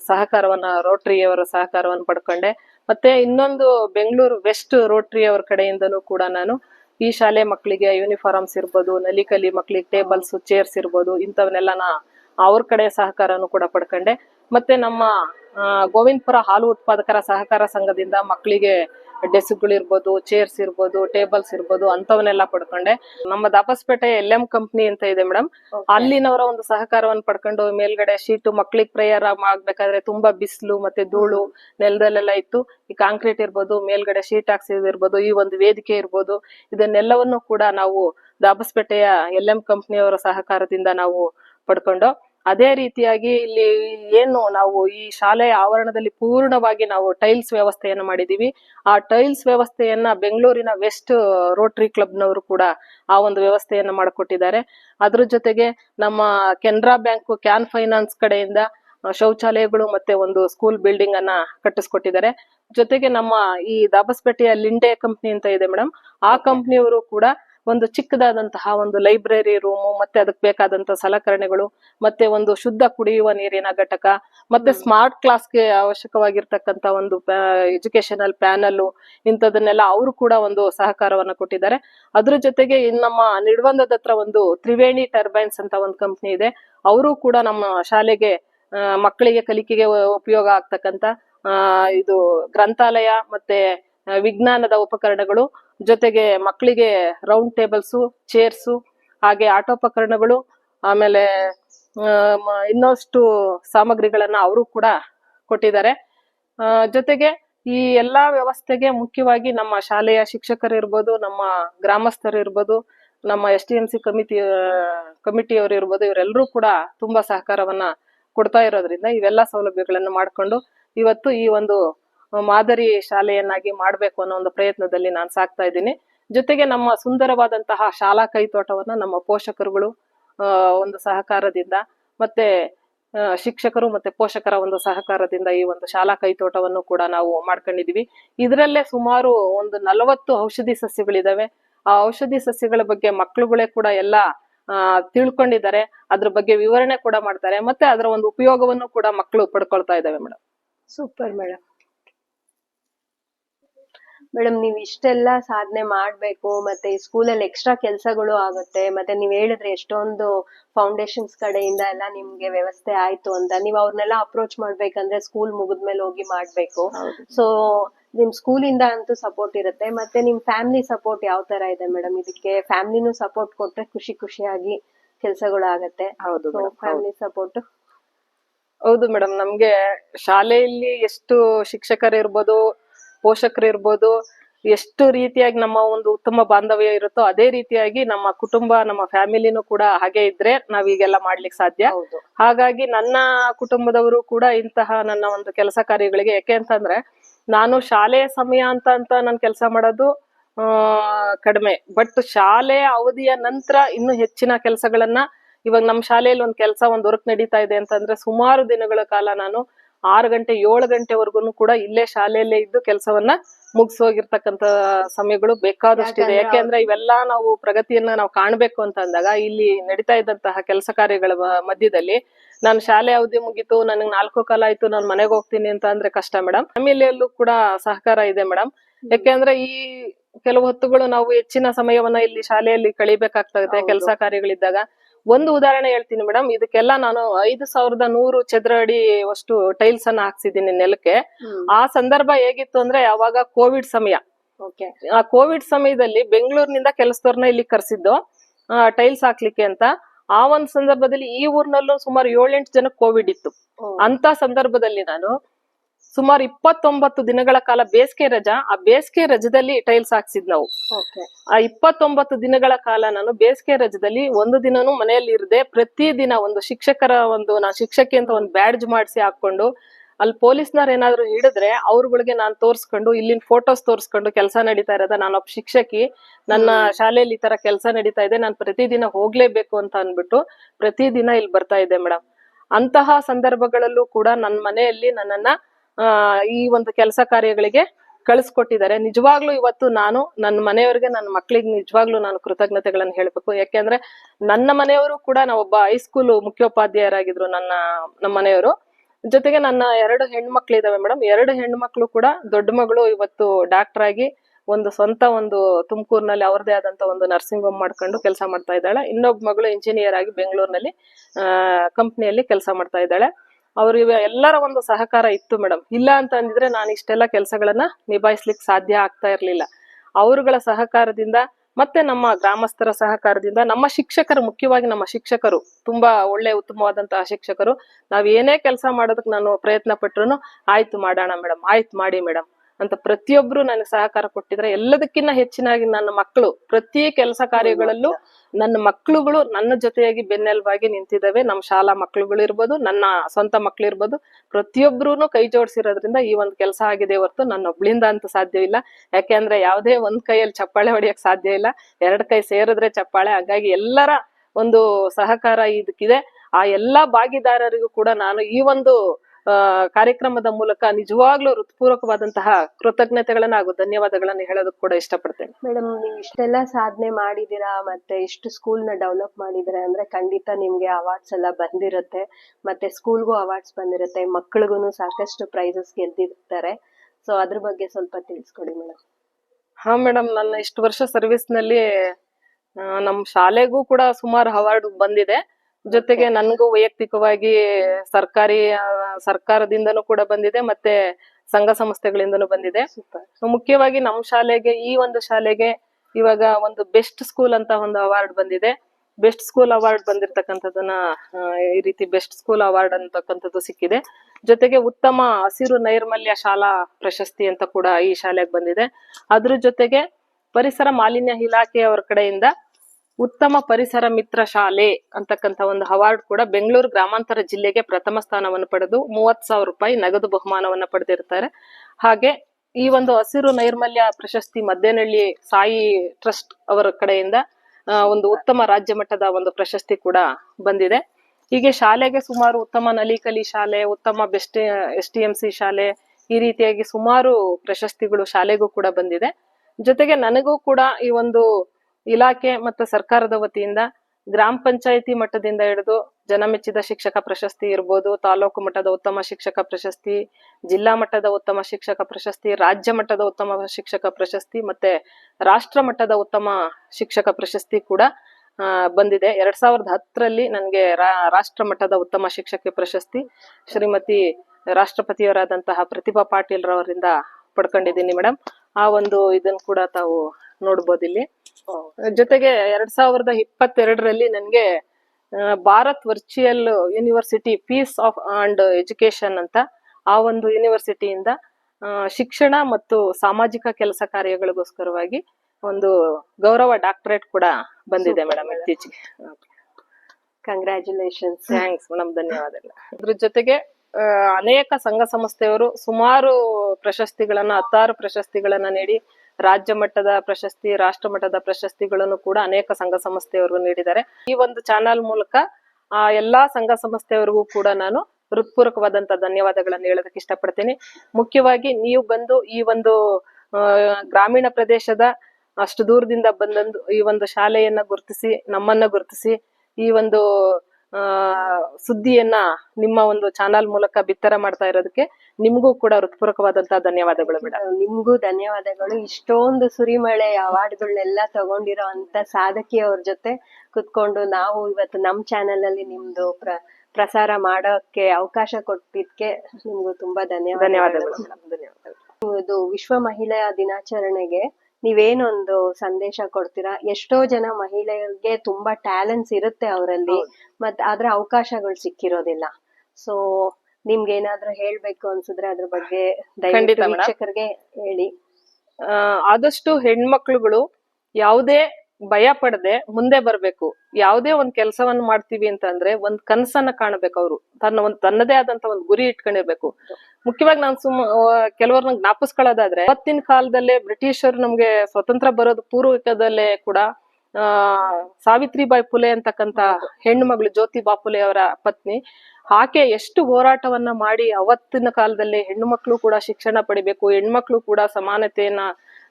ಸಹಕಾರವನ್ನ ರೋಟ್ರಿಯವರ ಸಹಕಾರವನ್ನ ಪಡ್ಕೊಂಡೆ. ಮತ್ತೆ ಇನ್ನೊಂದು ಬೆಂಗಳೂರು ವೆಸ್ಟ್ ರೋಟ್ರಿ ಅವ್ರ ಕಡೆಯಿಂದನೂ ಕೂಡ ನಾನು ಈ ಶಾಲೆ ಮಕ್ಕಳಿಗೆ ಯೂನಿಫಾರ್ಮ್ಸ್ ಇರ್ಬೋದು, ನಲಿಕಲಿ ಮಕ್ಕಳಿಗೆ ಟೇಬಲ್ಸ್ ಚೇರ್ಸ್ ಇರ್ಬೋದು, ಇಂಥವನ್ನೆಲ್ಲ ನಾ ಅವ್ರ ಕಡೆ ಸಹಕಾರನೂ ಕೂಡ ಪಡ್ಕೊಂಡೆ. ಮತ್ತೆ ನಮ್ಮ ಗೋವಿಂದಪುರ ಹಾಲು ಉತ್ಪಾದಕರ ಸಹಕಾರ ಸಂಘದಿಂದ ಮಕ್ಕಳಿಗೆ ಡೆಸ್ಕ್ಗಳು ಇರ್ಬೋದು ಚೇರ್ಸ್ ಇರ್ಬೋದು ಟೇಬಲ್ಸ್ ಇರ್ಬೋದು ಅಂತವನ್ನೆಲ್ಲ ಪಡ್ಕೊಂಡೆ. ನಮ್ಮ ದಾಬಸ್ಪೇಟೆ ಎಲ್ ಎಂ ಕಂಪ್ನಿ ಅಂತ ಇದೆ ಮೇಡಮ್ ಅಲ್ಲಿನವರ ಒಂದು ಸಹಕಾರವನ್ನು ಪಡ್ಕೊಂಡು ಮೇಲ್ಗಡೆ ಶೀಟ್ ಮಕ್ಕಳಿಗೆ ಪ್ರೇಯರ್ ಆಗ್ಬೇಕಾದ್ರೆ ತುಂಬಾ ಬಿಸಿಲು ಮತ್ತೆ ಧೂಳು ನೆಲದಲ್ಲೆಲ್ಲ ಇತ್ತು. ಈ ಕಾಂಕ್ರೀಟ್ ಇರ್ಬೋದು ಮೇಲ್ಗಡೆ ಶೀಟ್ ಹಾಕ್ಸಿದಿರ್ಬೋದು ಈ ಒಂದು ವೇದಿಕೆ ಇರ್ಬೋದು ಇದನ್ನೆಲ್ಲವನ್ನು ಕೂಡ ನಾವು ದಾಬಸ್ಪೇಟೆಯ ಎಲ್ ಎಂ ಕಂಪ್ನಿಯವರ ಸಹಕಾರದಿಂದ ನಾವು ಪಡ್ಕೊಂಡು. ಅದೇ ರೀತಿಯಾಗಿ ಇಲ್ಲಿ ಏನು ನಾವು ಈ ಶಾಲೆಯ ಆವರಣದಲ್ಲಿ ಪೂರ್ಣವಾಗಿ ನಾವು ಟೈಲ್ಸ್ ವ್ಯವಸ್ಥೆಯನ್ನು ಮಾಡಿದ್ದೀವಿ. ಆ ಟೈಲ್ಸ್ ವ್ಯವಸ್ಥೆಯನ್ನ ಬೆಂಗಳೂರಿನ ವೆಸ್ಟ್ ರೋಟರಿ ಕ್ಲಬ್ನವರು ಕೂಡ ಆ ಒಂದು ವ್ಯವಸ್ಥೆಯನ್ನು ಮಾಡಿಕೊಟ್ಟಿದ್ದಾರೆ. ಅದ್ರ ಜೊತೆಗೆ ನಮ್ಮ ಕೆನರಾ ಬ್ಯಾಂಕ್ ಕ್ಯಾನ್ ಫೈನಾನ್ಸ್ ಕಡೆಯಿಂದ ಶೌಚಾಲಯಗಳು ಮತ್ತೆ ಒಂದು ಸ್ಕೂಲ್ ಬಿಲ್ಡಿಂಗ್ ಅನ್ನ ಕಟ್ಟಿಸ್ಕೊಟ್ಟಿದ್ದಾರೆ. ಜೊತೆಗೆ ನಮ್ಮ ಈ ದಾಬಸ್ಪೇಟೆಯ ಲಿಂಡೆ ಕಂಪ್ನಿ ಅಂತ ಇದೆ ಮೇಡಮ್ ಆ ಕಂಪ್ನಿಯವರು ಕೂಡ ಒಂದು ಚಿಕ್ಕದಾದಂತಹ ಒಂದು ಲೈಬ್ರರಿ ರೂಮು ಮತ್ತೆ ಅದಕ್ಕೆ ಬೇಕಾದಂತಹ ಸಲಕರಣೆಗಳು ಮತ್ತೆ ಒಂದು ಶುದ್ಧ ಕುಡಿಯುವ ನೀರಿನ ಘಟಕ ಮತ್ತೆ ಸ್ಮಾರ್ಟ್ ಕ್ಲಾಸ್ಗೆ ಅವಶ್ಯಕವಾಗಿರ್ತಕ್ಕಂತ ಒಂದು ಎಜುಕೇಶನಲ್ ಪ್ಯಾನಲ್ ಇಂಥದನ್ನೆಲ್ಲ ಅವರು ಕೂಡ ಒಂದು ಸಹಕಾರವನ್ನು ಕೊಟ್ಟಿದ್ದಾರೆ. ಅದ್ರ ಜೊತೆಗೆ ನಮ್ಮ ಹತ್ರ ಒಂದು ತ್ರಿವೇಣಿ ಟರ್ಬೈನ್ಸ್ ಅಂತ ಒಂದು ಕಂಪ್ನಿ ಇದೆ. ಅವರು ಕೂಡ ನಮ್ಮ ಶಾಲೆಗೆ ಮಕ್ಕಳಿಗೆ ಕಲಿಕೆಗೆ ಉಪಯೋಗ ಆಗ್ತಕ್ಕಂತ ಇದು ಗ್ರಂಥಾಲಯ ಮತ್ತೆ ವಿಜ್ಞಾನದ ಉಪಕರಣಗಳು ಜೊತೆಗೆ ಮಕ್ಕಳಿಗೆ ರೌಂಡ್ ಟೇಬಲ್ಸು ಚೇರ್ಸು ಹಾಗೆ ಆಟೋಪಕರಣಗಳು ಆಮೇಲೆ ಇನ್ನಷ್ಟು ಸಾಮಗ್ರಿಗಳನ್ನ ಅವರು ಕೂಡ ಕೊಟ್ಟಿದ್ದಾರೆ. ಜೊತೆಗೆ ಈ ಎಲ್ಲಾ ವ್ಯವಸ್ಥೆಗೆ ಮುಖ್ಯವಾಗಿ ನಮ್ಮ ಶಾಲೆಯ ಶಿಕ್ಷಕರು ಇರ್ಬೋದು, ನಮ್ಮ ಗ್ರಾಮಸ್ಥರು ಇರ್ಬೋದು, ನಮ್ಮ S T M C committee ಕಮಿಟಿಯವರು ಇರ್ಬೋದು, ಇವರೆಲ್ಲರೂ ಕೂಡ ತುಂಬಾ ಸಹಕಾರವನ್ನ ಕೊಡ್ತಾ ಇರೋದ್ರಿಂದ ಇವೆಲ್ಲ ಸೌಲಭ್ಯಗಳನ್ನು ಮಾಡ್ಕೊಂಡು ಇವತ್ತು ಈ ಒಂದು ಮಾದರಿ ಶಾಲೆಯನ್ನಾಗಿ ಮಾಡಬೇಕು ಅನ್ನೋ ಒಂದು ಪ್ರಯತ್ನದಲ್ಲಿ ನಾನು ಸಾಕ್ತಾ ಇದ್ದೀನಿ. ಜೊತೆಗೆ ನಮ್ಮ ಸುಂದರವಾದಂತಹ ಶಾಲಾ ಕೈತೋಟವನ್ನು ನಮ್ಮ ಪೋಷಕರುಗಳು ಒಂದು ಸಹಕಾರದಿಂದ ಮತ್ತೆ ಶಿಕ್ಷಕರು ಮತ್ತೆ ಪೋಷಕರ ಒಂದು ಸಹಕಾರದಿಂದ ಈ ಒಂದು ಶಾಲಾ ಕೈತೋಟವನ್ನು ಕೂಡ ನಾವು ಮಾಡ್ಕೊಂಡಿದೀವಿ ಇದರಲ್ಲೇ ಸುಮಾರು ಒಂದು ನಲವತ್ತು ಔಷಧಿ ಸಸ್ಯಗಳಿದಾವೆ. ಆ ಔಷಧಿ ಸಸ್ಯಗಳ ಬಗ್ಗೆ ಮಕ್ಕಳುಗಳೇ ಕೂಡ ಎಲ್ಲ ತಿಳ್ಕೊಂಡಿದ್ದಾರೆ. ಅದ್ರ ಬಗ್ಗೆ ವಿವರಣೆ ಕೂಡ ಮಾಡ್ತಾರೆ. ಮತ್ತೆ ಅದರ ಒಂದು ಉಪಯೋಗವನ್ನು ಕೂಡ ಮಕ್ಕಳು ಪಡ್ಕೊಳ್ತಾ ಇದ್ದಾವೆ ಮೇಡಮ್ ಸೂಪರ್ ಮೇಡಮ್ ಮೇಡಮ್ ನೀವು ಇಷ್ಟೆಲ್ಲ ಸಾಧನೆ ಮಾಡ್ಬೇಕು ಮತ್ತೆ ಸ್ಕೂಲ್ ಸ್ಕೂಲಲ್ಲಿ ಎಕ್ಸ್ಟ್ರಾ ಕೆಲಸಗಳು ಆಗುತ್ತೆ ಮತ್ತೆ ನೀವ್ ಹೇಳಿದ್ರೆ ಎಷ್ಟೊಂದು ಫೌಂಡೇಶನ್ಸ್ ಕಡೆಯಿಂದ ಎಲ್ಲ ನಿಮ್ಗೆ ವ್ಯವಸ್ಥೆ ಆಯ್ತು ಅಂತ. ನೀವ್ ಅವ್ರನ್ನೆಲ್ಲ ಅಪ್ರೋಚ್ ಮಾಡ್ಬೇಕಂದ್ರೆ ಸ್ಕೂಲ್ ಮುಗಿದ್ಮೇಲೆ ಹೋಗಿ ಮಾಡ್ಬೇಕು. ಸೊ ನಿಮ್ ಸ್ಕೂಲಿಂದ ಅಂತೂ ಸಪೋರ್ಟ್ ಇರುತ್ತೆ ಮತ್ತೆ ನಿಮ್ ಫ್ಯಾಮಿಲಿ ಸಪೋರ್ಟ್ ಯಾವ ತರ ಇದೆ ಮೇಡಮ್? ಇದಕ್ಕೆ ಫ್ಯಾಮಿಲಿನೂ ಸಪೋರ್ಟ್ ಕೊಟ್ರೆ ಖುಷಿ ಖುಷಿಯಾಗಿ ಕೆಲಸಗಳು ಆಗತ್ತೆ. ಹೌದು ಹೌದು. Family support? ಹೌದು ಮೇಡಮ್ ನಮ್ಗೆ ಶಾಲೆಯಲ್ಲಿ ಎಷ್ಟು ಶಿಕ್ಷಕರು ಇರ್ಬೋದು ಪೋಷಕರು ಇರ್ಬೋದು ಎಷ್ಟು ರೀತಿಯಾಗಿ ನಮ್ಮ ಒಂದು ಉತ್ತಮ ಬಾಂಧವ್ಯ ಇರುತ್ತೋ ಅದೇ ರೀತಿಯಾಗಿ ನಮ್ಮ ಕುಟುಂಬ ನಮ್ಮ ಫ್ಯಾಮಿಲಿನೂ ಕೂಡ ಹಾಗೆ ಇದ್ರೆ ನಾವ್ ಈಗೆಲ್ಲ ಮಾಡ್ಲಿಕ್ಕೆ ಸಾಧ್ಯ. ಹಾಗಾಗಿ ನನ್ನ ಕುಟುಂಬದವರು ಕೂಡ ಇಂತಹ ನನ್ನ ಒಂದು ಕೆಲಸ ಕಾರ್ಯಗಳಿಗೆ ಯಾಕೆ ಅಂತಂದ್ರೆ ನಾನು ಶಾಲೆಯ ಸಮಯ ಅಂತ ಅಂತ ನಾನು ಕೆಲಸ ಮಾಡೋದು ಆ ಕಡಿಮೆ. ಬಟ್ ಶಾಲೆಯ ಅವಧಿಯ ನಂತರ ಇನ್ನು ಹೆಚ್ಚಿನ ಕೆಲಸಗಳನ್ನ ಇವಾಗ ನಮ್ಮ ಶಾಲೆಯಲ್ಲಿ ಒಂದು ಕೆಲಸ ಒಂದು ವರ್ಕ್ ನಡೀತಾ ಇದೆ ಅಂತಂದ್ರೆ ಸುಮಾರು ದಿನಗಳ ಕಾಲ ನಾನು ಆರು ಗಂಟೆ ಏಳು ಗಂಟೆವರೆಗೂ ಕೂಡ ಇಲ್ಲೇ ಶಾಲೆಯಲ್ಲೇ ಇದ್ದು ಕೆಲಸವನ್ನ ಮುಗಿಸೋಗಿರ್ತಕ್ಕಂತ ಸಮಯಗಳು ಬೇಕಾದಷ್ಟಿದೆ. ಯಾಕಂದ್ರೆ ಯಾಕೆಂದ್ರೆ ಇವೆಲ್ಲ ನಾವು ಪ್ರಗತಿಯನ್ನ ನಾವು ಕಾಣ್ಬೇಕು ಅಂತ ಅಂದಾಗ ಇಲ್ಲಿ ನಡೀತಾ ಇದ್ದಂತಹ ಕೆಲಸ ಕಾರ್ಯಗಳ ಮಧ್ಯದಲ್ಲಿ ನಾನು ಶಾಲೆ ಅವಧಿ ಮುಗೀತು ನನಗೆ ನಾಲ್ಕು ಕಾಲ ಆಯ್ತು ನಾನು ಮನೆಗೆ ಹೋಗ್ತೀನಿ ಅಂತ ಅಂದ್ರೆ ಕಷ್ಟ ಮೇಡಮ್ ಫ್ಯಾಮಿಲಿಯಲ್ಲೂ ಕೂಡ ಸಹಕಾರ ಇದೆ ಮೇಡಮ್ ಯಾಕೆಂದ್ರೆ ಈ ಕೆಲವು ಹೊತ್ತುಗಳು ನಾವು ಹೆಚ್ಚಿನ ಸಮಯವನ್ನ ಇಲ್ಲಿ ಶಾಲೆಯಲ್ಲಿ ಕಳಿಬೇಕಾಗ್ತದೆ. ಕೆಲಸ ಕಾರ್ಯಗಳಿದ್ದಾಗ. ಒಂದು ಉದಾಹರಣೆ ಹೇಳ್ತೀನಿ ಮೇಡಮ್. ಇದಕ್ಕೆಲ್ಲ ನಾನು ಐದು ಸಾವಿರದ ನೂರು ಚದರ ಅಡಿ ಅಷ್ಟು ಟೈಲ್ಸ್ ಅನ್ನ ಹಾಕ್ಸಿದ್ದೀನಿ ನೆಲಕ್ಕೆ. ಆ ಸಂದರ್ಭ ಹೇಗಿತ್ತು ಅಂದ್ರೆ ಯಾವಾಗ ಕೋವಿಡ್ ಸಮಯ. ಓಕೆ. ಆ ಕೋವಿಡ್ ಸಮಯದಲ್ಲಿ ಬೆಂಗಳೂರಿನಿಂದ ಕೆಲಸದವ್ರನ್ನ ಇಲ್ಲಿ ಕರೆಸಿದ್ದು ಟೈಲ್ಸ್ ಹಾಕ್ಲಿಕ್ಕೆ ಅಂತ. ಆ ಒಂದ್ ಸಂದರ್ಭದಲ್ಲಿ ಈ ಊರ್ನಲ್ಲೂ ಸುಮಾರು ಏಳೆಂಟು ಜನ ಕೋವಿಡ್ ಇತ್ತು. ಅಂತ ಸಂದರ್ಭದಲ್ಲಿ ನಾನು ಸುಮಾರು ಇಪ್ಪತ್ತೊಂಬತ್ತು ದಿನಗಳ ಕಾಲ ಬೇಸಿಗೆ ರಜಾ ಆ ಬೇಸಿಗೆ ರಜದಲ್ಲಿ ಟೈಲ್ಸ್ ಹಾಕ್ಸಿದ್ ನಾವು. ಓಕೆ ಆ ಇಪ್ಪತ್ತೊಂಬತ್ತು ದಿನಗಳ ಕಾಲ ನಾನು ಬೇಸಿಗೆ ರಜದಲ್ಲಿ ಒಂದು ದಿನನೂ ಮನೆಯಲ್ಲಿ ಇರದೆ ಪ್ರತಿ ದಿನ ಒಂದು ಶಿಕ್ಷಕರ ಒಂದು ನಾ ಶಿಕ್ಷಕಿ ಅಂತ ಒಂದು ಬ್ಯಾಡ್ಜ್ ಮಾಡಿಸಿ ಹಾಕೊಂಡು ಅಲ್ಲಿ ಪೊಲೀಸ್ನವ್ರು ಏನಾದ್ರು ಹಿಡಿದ್ರೆ ಅವ್ರಗಳಿಗೆ ನಾನು ತೋರಿಸ್ಕೊಂಡು ಇಲ್ಲಿನ ಫೋಟೋಸ್ ತೋರಿಸ್ಕೊಂಡು ಕೆಲಸ ನಡೀತಾ ಇರೋದ. ಒಬ್ಬ ಶಿಕ್ಷಕಿ ನನ್ನ ಶಾಲೆಯಲ್ಲಿ ಈ ತರ ಕೆಲಸ ನಡೀತಾ ಇದೆ ನಾನು ಪ್ರತಿದಿನ ಹೋಗ್ಲೇಬೇಕು ಅಂತ ಅನ್ಬಿಟ್ಟು ಪ್ರತಿದಿನ ಇಲ್ಲಿ ಬರ್ತಾ ಇದ್ದೆ ಮೇಡಮ್ ಅಂತಹ ಸಂದರ್ಭಗಳಲ್ಲೂ ಕೂಡ ನನ್ನ ಮನೆಯಲ್ಲಿ ನನ್ನನ್ನ ಈ ಒಂದು ಕೆಲಸ ಕಾರ್ಯಗಳಿಗೆ ಕಳಿಸ್ಕೊಟ್ಟಿದ್ದಾರೆ. ನಿಜವಾಗ್ಲೂ ಇವತ್ತು ನಾನು ನನ್ನ ಮನೆಯವರಿಗೆ, ನನ್ನ ಮಕ್ಕಳಿಗೆ ನಿಜವಾಗ್ಲೂ ನಾನು ಕೃತಜ್ಞತೆಗಳನ್ನು ಹೇಳ್ಬೇಕು. ಯಾಕೆಂದ್ರೆ ನನ್ನ ಮನೆಯವರು ಕೂಡ ನಾವೊಬ್ಬ ಹೈಸ್ಕೂಲ್ ಮುಖ್ಯೋಪಾಧ್ಯಾಯರಾಗಿದ್ರು ನನ್ನ, ನಮ್ಮ ಮನೆಯವರು. ಜೊತೆಗೆ ನನ್ನ ಎರಡು ಹೆಣ್ಮಕ್ಳು ಇದಾವೆ ಮೇಡಮ್ ಎರಡು ಹೆಣ್ಮಕ್ಳು ಕೂಡ ದೊಡ್ಡ ಮಗಳು ಇವತ್ತು ಡಾಕ್ಟರ್ ಆಗಿ ಒಂದು ಸ್ವಂತ ಒಂದು ತುಮಕೂರಿನಲ್ಲಿ ಅವ್ರದೇ ಆದಂತ ಒಂದು ನರ್ಸಿಂಗ್ ಹೋಮ್ ಮಾಡ್ಕೊಂಡು ಕೆಲಸ ಮಾಡ್ತಾ ಇದ್ದಾಳೆ. ಇನ್ನೊಬ್ಬ ಮಗಳು ಇಂಜಿನಿಯರ್ ಆಗಿ ಬೆಂಗಳೂರಿನಲ್ಲಿ ಕಂಪ್ನಿಯಲ್ಲಿ ಕೆಲಸ ಮಾಡ್ತಾ ಇದ್ದಾಳೆ. ಅವ್ರ ಇವ ಎಲ್ಲರ ಒಂದು ಸಹಕಾರ ಇತ್ತು ಮೇಡಮ್ ಇಲ್ಲ ಅಂತ ಅಂದಿದ್ರೆ ನಾನು ಇಷ್ಟೆಲ್ಲ ಕೆಲಸಗಳನ್ನ ನಿಭಾಯಿಸ್ಲಿಕ್ಕೆ ಸಾಧ್ಯ ಆಗ್ತಾ ಇರಲಿಲ್ಲ. ಅವರುಗಳ ಸಹಕಾರದಿಂದ ಮತ್ತೆ ನಮ್ಮ ಗ್ರಾಮಸ್ಥರ ಸಹಕಾರದಿಂದ ನಮ್ಮ ಶಿಕ್ಷಕರು, ಮುಖ್ಯವಾಗಿ ನಮ್ಮ ಶಿಕ್ಷಕರು, ತುಂಬಾ ಒಳ್ಳೆ ಉತ್ತಮವಾದಂತಹ ಶಿಕ್ಷಕರು, ನಾವ್ ಏನೇ ಕೆಲಸ ಮಾಡೋದಕ್ಕೆ ನಾನು ಪ್ರಯತ್ನ ಪಟ್ರು ಆಯ್ತು ಮಾಡೋಣ ಮೇಡಮ್ ಆಯ್ತು ಮಾಡಿ ಮೇಡಮ್ ಅಂತ ಪ್ರತಿಯೊಬ್ರು ನನಗೆ ಸಹಕಾರ ಕೊಟ್ಟಿದ್ರೆ ಎಲ್ಲದಕ್ಕಿಂತ ಹೆಚ್ಚಿನಾಗಿ ನನ್ನ ಮಕ್ಕಳು ಪ್ರತಿ ಕೆಲಸ ಕಾರ್ಯಗಳಲ್ಲೂ ನನ್ನ ಮಕ್ಕಳುಗಳು ನನ್ನ ಜೊತೆಯಾಗಿ ಬೆನ್ನೆಲುಬಾಗಿ ನಿಂತಿದ್ದಾವೆ. ನಮ್ಮ ಶಾಲಾ ಮಕ್ಕಳುಗಳು ಇರ್ಬೋದು, ನನ್ನ ಸ್ವಂತ ಮಕ್ಳು ಇರ್ಬೋದು ಪ್ರತಿಯೊಬ್ರು ಕೈ ಜೋಡಿಸಿರೋದ್ರಿಂದ ಈ ಒಂದು ಕೆಲಸ ಆಗಿದೆ ಹೊರತು ನನ್ನ ಒಬ್ಳಿಂದ ಅಂತ ಸಾಧ್ಯವಿಲ್ಲ ಯಾಕೆಂದ್ರೆ ಯಾವುದೇ ಒಂದ್ ಕೈಯಲ್ಲಿ ಚಪ್ಪಾಳೆ ಹೊಡಿಯಕ್ ಸಾಧ್ಯ ಇಲ್ಲ. ಎರಡ್ ಕೈ ಸೇರಿದ್ರೆ ಚಪ್ಪಾಳೆ. ಹಾಗಾಗಿ ಎಲ್ಲರ ಒಂದು ಸಹಕಾರ ಇದಕ್ಕಿದೆ. ಆ ಎಲ್ಲಾ ಭಾಗಿದಾರರಿಗೂ ಕೂಡ ನಾನು ಈ ಒಂದು ಕಾರ್ಯಕ್ರಮದ ಮೂಲಕ ನಿಜವಾಗ್ಲೂ ಹೃತ್ಪೂರ್ವಕವಾದಂತಹ ಕೃತಜ್ಞತೆಗಳನ್ನ ಹಾಗೂ ಧನ್ಯವಾದಗಳನ್ನ ಹೇಳೋದಕ್ಕೆ ಕೂಡ ಇಷ್ಟಪಡ್ತೇನೆ. ಮೇಡಮ್ ನೀವು ಇಷ್ಟೆಲ್ಲ ಸಾಧನೆ ಮಾಡಿದೀರಾ ಮತ್ತೆ ಇಷ್ಟು ಸ್ಕೂಲ್ನ ಡೆವಲಪ್ ಮಾಡಿದಿರಾ ಅಂದ್ರೆ ಖಂಡಿತ ನಿಮ್ಗೆ ಅವಾರ್ಡ್ಸ್ ಎಲ್ಲ ಬಂದಿರುತ್ತೆ ಮತ್ತೆ ಸ್ಕೂಲ್ಗೂ ಅವಾರ್ಡ್ಸ್ ಬಂದಿರುತ್ತೆ ಮಕ್ಕಳಿಗೂ ಸಾಕಷ್ಟು ಪ್ರೈಸಸ್ ಗೆದ್ದಿರ್ತಾರೆ. ಸೊ ಅದ್ರ ಬಗ್ಗೆ ಸ್ವಲ್ಪ ತಿಳಿಸ್ಕೊಡಿ ಮೇಡಮ್. ಹಾ ಮೇಡಮ್ ನನ್ನ ಇಷ್ಟು ವರ್ಷ ಸರ್ವಿಸ್ನಲ್ಲಿ ಆ, ನಮ್ ಶಾಲೆಗೂ ಕೂಡ ಸುಮಾರು ಅವಾರ್ಡ್ ಬಂದಿದೆ. ಜೊತೆಗೆ ನನ್ಗೂ ವೈಯಕ್ತಿಕವಾಗಿ ಸರ್ಕಾರಿ ಸರ್ಕಾರದಿಂದನೂ ಕೂಡ ಬಂದಿದೆ ಮತ್ತೆ ಸಂಘ ಸಂಸ್ಥೆಗಳಿಂದನೂ ಬಂದಿದೆ. ಮುಖ್ಯವಾಗಿ ನಮ್ಮ ಶಾಲೆಗೆ ಈ ಒಂದು ಶಾಲೆಗೆ ಇವಾಗ ಒಂದು ಬೆಸ್ಟ್ ಸ್ಕೂಲ್ ಅಂತ ಒಂದು ಅವಾರ್ಡ್ ಬಂದಿದೆ. ಬೆಸ್ಟ್ ಸ್ಕೂಲ್ ಅವಾರ್ಡ್ ಬಂದಿರತಕ್ಕಂಥದ್ದನ್ನ ಈ ರೀತಿ ಬೆಸ್ಟ್ ಸ್ಕೂಲ್ ಅವಾರ್ಡ್ ಅಂತಕ್ಕಂಥದ್ದು ಸಿಕ್ಕಿದೆ. ಜೊತೆಗೆ ಉತ್ತಮ ಹಸಿರು ನೈರ್ಮಲ್ಯ ಶಾಲಾ ಪ್ರಶಸ್ತಿ ಅಂತ ಕೂಡ ಈ ಶಾಲೆಗೆ ಬಂದಿದೆ. ಅದ್ರ ಜೊತೆಗೆ ಪರಿಸರ ಮಾಲಿನ್ಯ ಇಲಾಖೆಯವರ ಕಡೆಯಿಂದ ಉತ್ತಮ ಪರಿಸರ ಮಿತ್ರ ಶಾಲೆ ಅಂತಕ್ಕಂಥ ಒಂದು ಅವಾರ್ಡ್ ಕೂಡ ಬೆಂಗಳೂರು ಗ್ರಾಮಾಂತರ ಜಿಲ್ಲೆಗೆ ಪ್ರಥಮ ಸ್ಥಾನವನ್ನು ಪಡೆದು ಮೂವತ್ ಸಾವಿರ ರೂಪಾಯಿ ನಗದು ಬಹುಮಾನವನ್ನು ಪಡೆದಿರ್ತಾರೆ. ಹಾಗೆ ಈ ಒಂದು ಹಸಿರು ನೈರ್ಮಲ್ಯ ಪ್ರಶಸ್ತಿ ಮದ್ದೇನಹಳ್ಳಿ ಸಾಯಿ ಟ್ರಸ್ಟ್ ಅವರ ಕಡೆಯಿಂದ ಒಂದು ಉತ್ತಮ ರಾಜ್ಯ ಮಟ್ಟದ ಒಂದು ಪ್ರಶಸ್ತಿ ಕೂಡ ಬಂದಿದೆ. ಹೀಗೆ ಶಾಲೆಗೆ ಸುಮಾರು ಉತ್ತಮ ನಲಿಕಲಿ ಶಾಲೆ, ಉತ್ತಮ best, S T M C ಶಾಲೆ ಈ ರೀತಿಯಾಗಿ ಸುಮಾರು ಪ್ರಶಸ್ತಿಗಳು ಶಾಲೆಗೂ ಕೂಡ ಬಂದಿದೆ. ಜೊತೆಗೆ ನನಗೂ ಕೂಡ ಈ ಒಂದು ಇಲಾಖೆ ಮತ್ತು ಸರ್ಕಾರದ ವತಿಯಿಂದ ಗ್ರಾಮ ಪಂಚಾಯಿತಿ ಮಟ್ಟದಿಂದ ಹಿಡಿದು ಜನಮೆಚ್ಚಿದ ಶಿಕ್ಷಕ ಪ್ರಶಸ್ತಿ ಇರ್ಬೋದು, ತಾಲೂಕು ಮಟ್ಟದ ಉತ್ತಮ ಶಿಕ್ಷಕ ಪ್ರಶಸ್ತಿ, ಜಿಲ್ಲಾ ಮಟ್ಟದ ಉತ್ತಮ ಶಿಕ್ಷಕ ಪ್ರಶಸ್ತಿ, ರಾಜ್ಯ ಮಟ್ಟದ ಉತ್ತಮ ಶಿಕ್ಷಕ ಪ್ರಶಸ್ತಿ ಮತ್ತೆ ರಾಷ್ಟ್ರ ಮಟ್ಟದ ಉತ್ತಮ ಶಿಕ್ಷಕ ಪ್ರಶಸ್ತಿ ಕೂಡ ಬಂದಿದೆ. ಎರಡ್ ಸಾವಿರದ ಹತ್ತರಲ್ಲಿ ನನಗೆ ರಾಷ್ಟ್ರ ಮಟ್ಟದ ಉತ್ತಮ ಶಿಕ್ಷಕಿ ಪ್ರಶಸ್ತಿ ಶ್ರೀಮತಿ ರಾಷ್ಟ್ರಪತಿಯವರಾದಂತಹ ಪ್ರತಿಭಾ ಪಾಟೀಲ್ ರವರಿಂದ ಪಡ್ಕೊಂಡಿದ್ದೀನಿ ಮೇಡಮ್ ಆ ಒಂದು ಇದನ್ನು ಕೂಡ ತಾವು ನೋಡ್ಬೋದು ಇಲ್ಲಿ. ಜೊತೆಗೆ ಎರಡ್ ಸಾವಿರದ ಇಪ್ಪತ್ತೆರಡರಲ್ಲಿ ನನಗೆ Bharat virtual university peace of and education ಅಂತ ಆ ಒಂದು ಯೂನಿವರ್ಸಿಟಿಯಿಂದ ಶಿಕ್ಷಣ ಮತ್ತು ಸಾಮಾಜಿಕ ಕೆಲಸ ಕಾರ್ಯಗಳಿಗೋಸ್ಕರವಾಗಿ ಒಂದು ಗೌರವ ಡಾಕ್ಟರೇಟ್ ಕೂಡ ಬಂದಿದೆ ಮೇಡಮ್ ಇತ್ತೀಚೆಗೆ. Congratulations thanks madam. ಧನ್ಯವಾದಗಳು. ಅದ್ರ ಜೊತೆಗೆ ಅನೇಕ ಸಂಘ ಸಂಸ್ಥೆಯವರು ಸುಮಾರು ಪ್ರಶಸ್ತಿಗಳನ್ನ ಹತ್ತಾರು ಪ್ರಶಸ್ತಿಗಳನ್ನ ನೀಡಿ ರಾಜ್ಯ ಮಟ್ಟದ ಪ್ರಶಸ್ತಿ, ರಾಷ್ಟ್ರ ಮಟ್ಟದ ಪ್ರಶಸ್ತಿಗಳನ್ನು ಕೂಡ ಅನೇಕ ಸಂಘ ಸಂಸ್ಥೆಯವರು ನೀಡಿದ್ದಾರೆ. ಈ ಒಂದು ಚಾನಲ್ ಮೂಲಕ ಆ ಎಲ್ಲಾ ಸಂಘ ಸಂಸ್ಥೆಯವರಿಗೂ ಕೂಡ ನಾನು ಹೃತ್ಪೂರ್ವಕವಾದಂತ ಧನ್ಯವಾದಗಳನ್ನು ಹೇಳೋದಕ್ಕೆ ಇಷ್ಟಪಡ್ತೀನಿ. ಮುಖ್ಯವಾಗಿ ನೀವು ಬಂದು ಈ ಒಂದು ಗ್ರಾಮೀಣ ಪ್ರದೇಶದ ಅಷ್ಟು ದೂರದಿಂದ ಬಂದಂದು ಈ ಒಂದು ಶಾಲೆಯನ್ನ ಗುರುತಿಸಿ, ನಮ್ಮನ್ನ ಗುರುತಿಸಿ ಈ ಒಂದು ಸುದ್ದಿಯನ್ನ ನಿಮ್ಮ ಒಂದು ಚಾನಲ್ ಮೂಲಕ ಬಿತ್ತರ ಮಾಡ್ತಾ ಇರೋದಕ್ಕೆ ನಿಮ್ಗೂ ಕೂಡ ಹೃತ್ಪೂರ್ವಕವಾದಂತಹ ಧನ್ಯವಾದಗಳು ಮೇಡಮ್ ನಿಮ್ಗೂ ಧನ್ಯವಾದಗಳು. ಇಷ್ಟೊಂದು ಸುರಿಮಳೆ ಅವಾರ್ಡ್ಗಳನ್ನೆಲ್ಲ ತಗೊಂಡಿರೋ ಅಂತ ಸಾಧಕಿ ಅವ್ರ ಜೊತೆ ಕುತ್ಕೊಂಡು ನಾವು ಇವತ್ತು ನಮ್ ಚಾನೆಲ್ ಅಲ್ಲಿ ನಿಮ್ದು ಪ್ರ ಪ್ರಸಾರ ಮಾಡೋಕೆ ಅವಕಾಶ ಕೊಟ್ಟಿದ್ಕೆ ನಿಮ್ಗೂ ತುಂಬಾ ಧನ್ಯವಾದಗಳು. ಧನ್ಯವಾದಗಳು. ಇದು ವಿಶ್ವ ಮಹಿಳಾ ದಿನಾಚರಣೆಗೆ ನೀವೇನೊಂದು ಸಂದೇಶ ಕೊಡ್ತೀರಾ? ಎಷ್ಟೋ ಜನ ಮಹಿಳೆಯರಿಗೆ ತುಂಬಾ ಟ್ಯಾಲೆಂಟ್ಸ್ ಇರುತ್ತೆ ಅವರಲ್ಲಿ ಮತ್ ಆದ್ರೆ ಅವಕಾಶಗಳು ಸಿಕ್ಕಿರೋದಿಲ್ಲ. ಸೊ ನಿಮ್ಗೆ ಏನಾದ್ರೂ ಹೇಳ್ಬೇಕು ಅನ್ಸಿದ್ರೆ ಅದ್ರ ಬಗ್ಗೆ ದಯವಿಟ್ಟು ವೀಕ್ಷಕರಿಗೆ ಹೇಳಿ. ಆದಷ್ಟು ಹೆಣ್ಮಕ್ಳುಗಳು ಯಾವುದೇ ಭಯ ಪಡದೆ ಮುಂದೆ ಬರ್ಬೇಕು. ಯಾವುದೇ ಒಂದ್ ಕೆಲಸವನ್ನ ಮಾಡ್ತೀವಿ ಅಂತಂದ್ರೆ ಒಂದ್ ಕನಸನ್ನ ಕಾಣಬೇಕು ಅವರು. ತನ್ನ ಒಂದ್ ತನ್ನದೇ ಆದಂತ ಒಂದ್ ಗುರಿ ಇಟ್ಕೊಂಡಿರ್ಬೇಕು. ಮುಖ್ಯವಾಗಿ ನಾನು ಸುಮ್ ಕೆಲವ್ರನ್ನ ಜ್ಞಾಪಿಸ್ಕೊಳ್ಳೋದಾದ್ರೆ ಅವತ್ತಿನ ಕಾಲದಲ್ಲೇ ಬ್ರಿಟಿಷರು ನಮ್ಗೆ ಸ್ವತಂತ್ರ ಬರೋದು ಪೂರ್ವಿಕದಲ್ಲೇ ಕೂಡ, ಆ, ಸಾವಿತ್ರಿಬಾಯಿ ಫುಲೆ ಅಂತಕ್ಕಂತ ಹೆಣ್ಣು ಮಗಳು ಜ್ಯೋತಿ ಬಾಪುಲೆ ಅವರ ಪತ್ನಿ, ಆಕೆ ಎಷ್ಟು ಹೋರಾಟವನ್ನ ಮಾಡಿ ಅವತ್ತಿನ ಕಾಲದಲ್ಲಿ ಹೆಣ್ಣು ಮಕ್ಕಳು ಕೂಡ ಶಿಕ್ಷಣ ಪಡಿಬೇಕು, ಹೆಣ್ಮಕ್ಳು ಕೂಡ ಸಮಾನತೆಯನ್ನ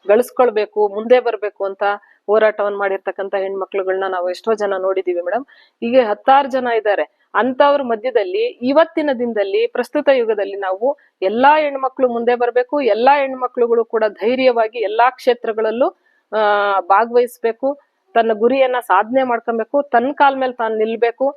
ಗಳಿಸ್ಕೊಳ್ಬೇಕು, ಮುಂದೆ ಬರ್ಬೇಕು ಅಂತ ಹೋರಾಟವನ್ನ ಮಾಡಿರ್ತಕ್ಕಂಥ ಹೆಣ್ಮಕ್ಳುಗಳನ್ನ ನಾವು ಎಷ್ಟೋ ಜನ ನೋಡಿದೀವಿ ಮೇಡಮ್ ಹೀಗೆ ಹತ್ತಾರು ಜನ ಇದ್ದಾರೆ. ಅಂತವ್ರ ಮಧ್ಯದಲ್ಲಿ ಇವತ್ತಿನ ದಿನದಲ್ಲಿ ಪ್ರಸ್ತುತ ಯುಗದಲ್ಲಿ ನಾವು ಎಲ್ಲಾ ಹೆಣ್ಮಕ್ಳು ಮುಂದೆ ಬರಬೇಕು, ಎಲ್ಲಾ ಹೆಣ್ಮಕ್ಳುಗಳು ಕೂಡ ಧೈರ್ಯವಾಗಿ ಎಲ್ಲಾ ಕ್ಷೇತ್ರಗಳಲ್ಲೂ, ಆ, ಭಾಗವಹಿಸ್ಬೇಕು, ತನ್ನ ಗುರಿಯನ್ನ ಸಾಧನೆ ಮಾಡ್ಕೊಬೇಕು ತನ್ನ ಕಾಲ್ ಮೇಲೆ ತಾನು ನಿಲ್ಬೇಕು,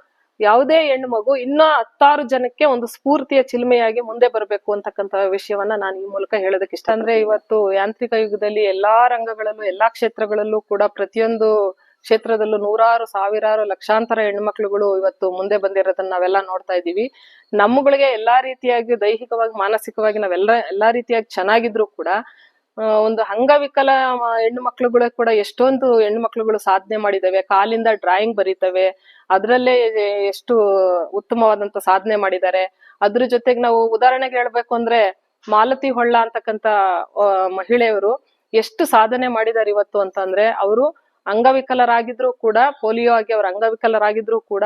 ಯಾವುದೇ ಹೆಣ್ಣು ಮಗು ಇನ್ನೂ ಹತ್ತಾರು ಜನಕ್ಕೆ ಒಂದು ಸ್ಫೂರ್ತಿಯ ಚಿಲ್ಮೆಯಾಗಿ ಮುಂದೆ ಬರಬೇಕು ಅಂತಕ್ಕಂತ ವಿಷಯವನ್ನ ನಾನು ಈ ಮೂಲಕ ಹೇಳೋದಕ್ಕೆ ಇಷ್ಟ ಅಂದ್ರೆ ಇವತ್ತು ಯಾಂತ್ರಿಕ ಯುಗದಲ್ಲಿ ಎಲ್ಲಾ ರಂಗಗಳಲ್ಲೂ, ಎಲ್ಲಾ ಕ್ಷೇತ್ರಗಳಲ್ಲೂ ಕೂಡ ಪ್ರತಿಯೊಂದು ಕ್ಷೇತ್ರದಲ್ಲೂ ನೂರಾರು, ಸಾವಿರಾರು ಲಕ್ಷಾಂತರ ಹೆಣ್ಮಕ್ಳುಗಳು ಇವತ್ತು ಮುಂದೆ ಬಂದಿರೋದನ್ನ ನಾವೆಲ್ಲ ನೋಡ್ತಾ ಇದ್ದೀವಿ. ನಮ್ಮಗಳಿಗೆ ಎಲ್ಲಾ ರೀತಿಯಾಗಿ ದೈಹಿಕವಾಗಿ, ಮಾನಸಿಕವಾಗಿ ನಾವೆಲ್ಲ, ಎಲ್ಲಾ ರೀತಿಯಾಗಿ ಚೆನ್ನಾಗಿದ್ರು ಕೂಡ ಒಂದು ಅಂಗವಿಕಲ ಹೆಣ್ಣು ಮಕ್ಳುಗಳು ಕೂಡ ಎಷ್ಟೊಂದು ಹೆಣ್ಣು ಮಕ್ಳುಗಳು ಸಾಧನೆ ಮಾಡಿದವೆ ಕಾಲಿಂದ ಡ್ರಾಯಿಂಗ್ ಬರೀತವೆ. ಅದರಲ್ಲೇ ಎಷ್ಟು ಉತ್ತಮವಾದಂತ ಸಾಧನೆ ಮಾಡಿದ್ದಾರೆ. ಅದ್ರ ಜೊತೆಗೆ ನಾವು ಉದಾಹರಣೆಗೆ ಹೇಳ್ಬೇಕು ಅಂದ್ರೆ, ಮಾಲತಿ ಹೊಳ್ಳ ಅಂತಕ್ಕಂತ ಮಹಿಳೆಯವರು ಎಷ್ಟು ಸಾಧನೆ ಮಾಡಿದ್ದಾರೆ ಇವತ್ತು ಅಂತಂದ್ರೆ, ಅವರು ಅಂಗವಿಕಲರಾಗಿದ್ರು ಕೂಡ, ಪೋಲಿಯೋ ಆಗಿ ಅವರು ಅಂಗವಿಕಲರಾಗಿದ್ರು ಕೂಡ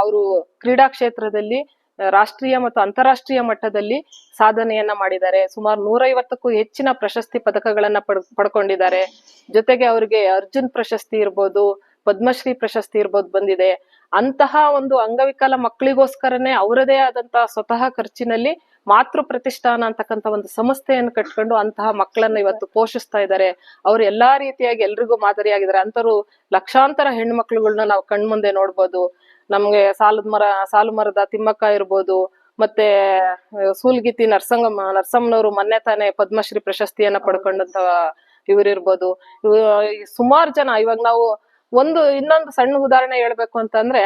ಅವರು ಕ್ರೀಡಾ ಕ್ಷೇತ್ರದಲ್ಲಿ, ರಾಷ್ಟ್ರೀಯ ಮತ್ತು ಅಂತಾರಾಷ್ಟ್ರೀಯ ಮಟ್ಟದಲ್ಲಿ ಸಾಧನೆಯನ್ನ ಮಾಡಿದ್ದಾರೆ. ಸುಮಾರು ನೂರೈವತ್ತಕ್ಕೂ ಹೆಚ್ಚಿನ ಪ್ರಶಸ್ತಿ ಪದಕಗಳನ್ನ ಪಡ್ ಪಡ್ಕೊಂಡಿದ್ದಾರೆ. ಜೊತೆಗೆ ಅವರಿಗೆ ಅರ್ಜುನ್ ಪ್ರಶಸ್ತಿ ಇರ್ಬೋದು ಪದ್ಮಶ್ರೀ ಪ್ರಶಸ್ತಿ ಇರ್ಬೋದು ಬಂದಿದೆ. ಅಂತಹ ಒಂದು ಅಂಗವಿಕಲ ಮಕ್ಕಳಿಗೋಸ್ಕರನೇ ಅವರದೇ ಆದಂತಹ ಸ್ವತಃ ಖರ್ಚಿನಲ್ಲಿ ಮಾತೃ ಪ್ರತಿಷ್ಠಾನ ಅಂತಕ್ಕಂತ ಒಂದು ಸಂಸ್ಥೆಯನ್ನು ಕಟ್ಕೊಂಡು ಅಂತಹ ಮಕ್ಕಳನ್ನ ಇವತ್ತು ಪೋಷಿಸ್ತಾ ಇದ್ದಾರೆ. ಅವ್ರು ಎಲ್ಲಾ ರೀತಿಯಾಗಿ ಎಲ್ರಿಗೂ ಮಾದರಿಯಾಗಿದ್ದಾರೆ. ಅಂತರು ಲಕ್ಷಾಂತರ ಹೆಣ್ಮಕ್ಳುಗಳನ್ನ ನಾವು ಕಣ್ಮುಂದೆ ನೋಡ್ಬೋದು. ನಮ್ಗೆ ಸಾಲದ ಮರ, ಸಾಲು ಮರದ ತಿಮ್ಮಕ್ಕ ಇರ್ಬೋದು. ಮತ್ತೆ ಸೂಲ್ಗಿತಿ ನರಸಂಗಮ್ಮ ನರ್ಸಮ್ಮನವರು ಮೊನ್ನೆ ತಾನೇ ಪದ್ಮಶ್ರೀ ಪ್ರಶಸ್ತಿಯನ್ನ ಪಡ್ಕೊಂಡಂತ ಇವ್ರಿರ್ಬೋದು. ಸುಮಾರು ಜನ, ಇವಾಗ ನಾವು ಒಂದು ಇನ್ನೊಂದು ಸಣ್ಣ ಉದಾಹರಣೆ ಹೇಳ್ಬೇಕು ಅಂತಂದ್ರೆ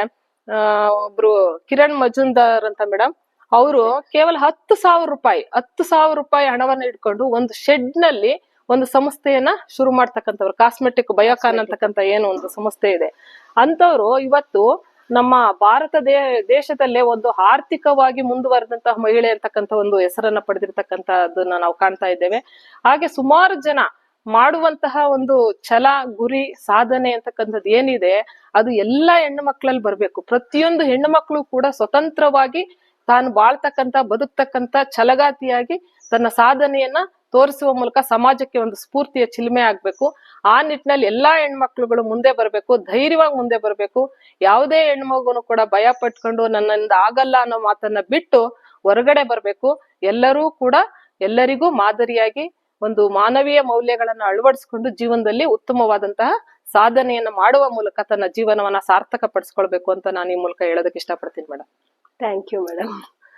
ಆ ಒಬ್ರು ಕಿರಣ್ ಮಜುಂದಾರ್ ಅಂತ ಮೇಡಮ್ ಅವರು ಕೇವಲ ಹತ್ತು ಸಾವಿರ ರೂಪಾಯಿ ಹತ್ತು ಸಾವಿರ ರೂಪಾಯಿ ಹಣವನ್ನ ಇಟ್ಕೊಂಡು ಒಂದು ಶೆಡ್ನಲ್ಲಿ ಒಂದು ಸಂಸ್ಥೆಯನ್ನ ಶುರು ಮಾಡ್ತಕ್ಕಂಥವ್ರು. ಕಾಸ್ಮೆಟಿಕ್ ಬಯೋಕಾನ್ ಅಂತಕ್ಕಂಥ ಏನು ಒಂದು ಸಂಸ್ಥೆ ಇದೆ. ಅಂತವ್ರು ಇವತ್ತು ನಮ್ಮ ಭಾರತ ದೇ ದೇಶದಲ್ಲೇ ಒಂದು ಆರ್ಥಿಕವಾಗಿ ಮುಂದುವರೆದಂತಹ ಮಹಿಳೆ ಅಂತಕ್ಕಂಥ ಒಂದು ಹೆಸರನ್ನ ಪಡೆದಿರ್ತಕ್ಕಂಥದ್ದನ್ನ ನಾವು ಕಾಣ್ತಾ ಇದ್ದೇವೆ. ಹಾಗೆ ಸುಮಾರು ಜನ ಮಾಡುವಂತಹ ಒಂದು ಛಲ, ಗುರಿ, ಸಾಧನೆ ಅಂತಕ್ಕಂಥದ್ದು ಏನಿದೆ, ಅದು ಎಲ್ಲ ಹೆಣ್ಣು ಮಕ್ಕಳಲ್ಲಿ ಬರ್ಬೇಕು. ಪ್ರತಿಯೊಂದು ಹೆಣ್ಣು ಮಕ್ಕಳು ಕೂಡ ಸ್ವತಂತ್ರವಾಗಿ ತಾನು ಬಾಳ್ತಕ್ಕಂತ ಬದುಕ್ತಕ್ಕಂಥ ಛಲಗಾತಿಯಾಗಿ ತನ್ನ ಸಾಧನೆಯನ್ನ ತೋರಿಸುವ ಮೂಲಕ ಸಮಾಜಕ್ಕೆ ಒಂದು ಸ್ಫೂರ್ತಿಯ ಚಿಲ್ಮೆ ಆಗ್ಬೇಕು. ಆ ನಿಟ್ಟಿನಲ್ಲಿ ಎಲ್ಲಾ ಹೆಣ್ಮಕ್ಳುಗಳು ಮುಂದೆ ಬರ್ಬೇಕು, ಧೈರ್ಯವಾಗಿ ಮುಂದೆ ಬರ್ಬೇಕು. ಯಾವುದೇ ಹೆಣ್ಮಗುನು ಕೂಡ ಭಯ ಪಟ್ಕೊಂಡು ನನ್ನಿಂದ ಆಗಲ್ಲ ಅನ್ನೋ ಮಾತನ್ನ ಬಿಟ್ಟು ಹೊರಗಡೆ ಬರ್ಬೇಕು. ಎಲ್ಲರೂ ಕೂಡ ಎಲ್ಲರಿಗೂ ಮಾದರಿಯಾಗಿ ಒಂದು ಮಾನವೀಯ ಮೌಲ್ಯಗಳನ್ನ ಅಳವಡಿಸ್ಕೊಂಡು ಜೀವನದಲ್ಲಿ ಉತ್ತಮವಾದಂತಹ ಸಾಧನೆಯನ್ನ ಮಾಡುವ ಮೂಲಕ ತನ್ನ ಜೀವನವನ್ನ ಸಾರ್ಥಕ ಪಡಿಸ್ಕೊಳ್ಬೇಕು ಅಂತ ನಾನು ಈ ಮೂಲಕ ಹೇಳೋದಕ್ಕೆ ಇಷ್ಟಪಡ್ತೀನಿ madam thank you madam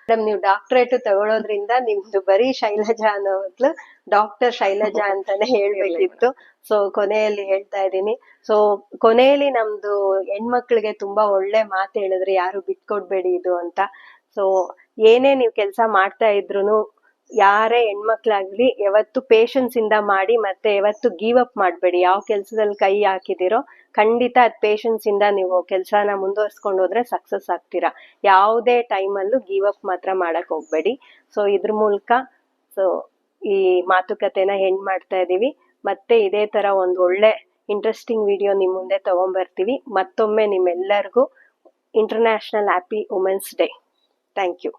madam ನೀವು ಡಾಕ್ಟರೇಟ್ ತಗೊಳ್ಳೋದ್ರಿಂದ ನಿಮ್ದು ಬರೀ ಶೈಲಜಾ ಅನ್ನೋ ಬದಲು ಡಾಕ್ಟರ್ ಶೈಲಜಾ ಅಂತಾನೆ ಹೇಳ್ಬೇಕಿತ್ತು. ಸೊ ಕೊನೆಯಲ್ಲಿ ಹೇಳ್ತಾ ಇದ್ದೀನಿ. ಸೊ ಕೊನೆಯಲ್ಲಿ ನಮ್ದು ಹೆಣ್ಮಕ್ಳಿಗೆ ತುಂಬಾ ಒಳ್ಳೆ ಮಾತು ಹೇಳಿದ್ರೆ ಯಾರು ಬಿಟ್ಕೊಡ್ಬೇಡಿ ಇದು ಅಂತ. ಸೊ ಏನೇ ನೀವು ಕೆಲಸ ಮಾಡ್ತಾ ಇದ್ರು ಯಾರೇ ಹೆಣ್ಮಕ್ಳಾಗ್ಲಿ ಯಾವತ್ತು ಪೇಷನ್ಸ್ ಇಂದ ಮಾಡಿ ಮತ್ತೆ ಯಾವತ್ತು ಗೀವ್ ಅಪ್ ಮಾಡಬೇಡಿ. ಯಾವ ಕೆಲ್ಸದಲ್ಲಿ ಕೈ ಹಾಕಿದಿರೋ ಖಂಡಿತ ಅದ್ ಪೇಷನ್ಸ್ ಇಂದ ನೀವು ಕೆಲ್ಸನ ಮುಂದುವರ್ಸ್ಕೊಂಡು ಹೋದ್ರೆ ಸಕ್ಸಸ್ ಆಗ್ತೀರಾ. ಯಾವುದೇ ಟೈಮಲ್ಲೂ ಗೀವ್ ಅಪ್ ಮಾತ್ರ ಮಾಡಕ್ ಹೋಗ್ಬೇಡಿ. ಸೊ ಇದ್ರ ಮೂಲಕ ಸೊ ಈ ಮಾತುಕತೆನ ಹೆಣ್ ಮಾಡ್ತಾ ಇದೀವಿ. ಮತ್ತೆ ಇದೇ ತರ ಒಂದು ಒಳ್ಳೆ ಇಂಟ್ರೆಸ್ಟಿಂಗ್ ವಿಡಿಯೋ ನಿಮ್ ಮುಂದೆ ತಗೊಂಡ್ಬರ್ತೀವಿ ಮತ್ತೊಮ್ಮೆ ನಿಮ್ಮೆಲ್ಲರಿಗೂ international happy women's day thank you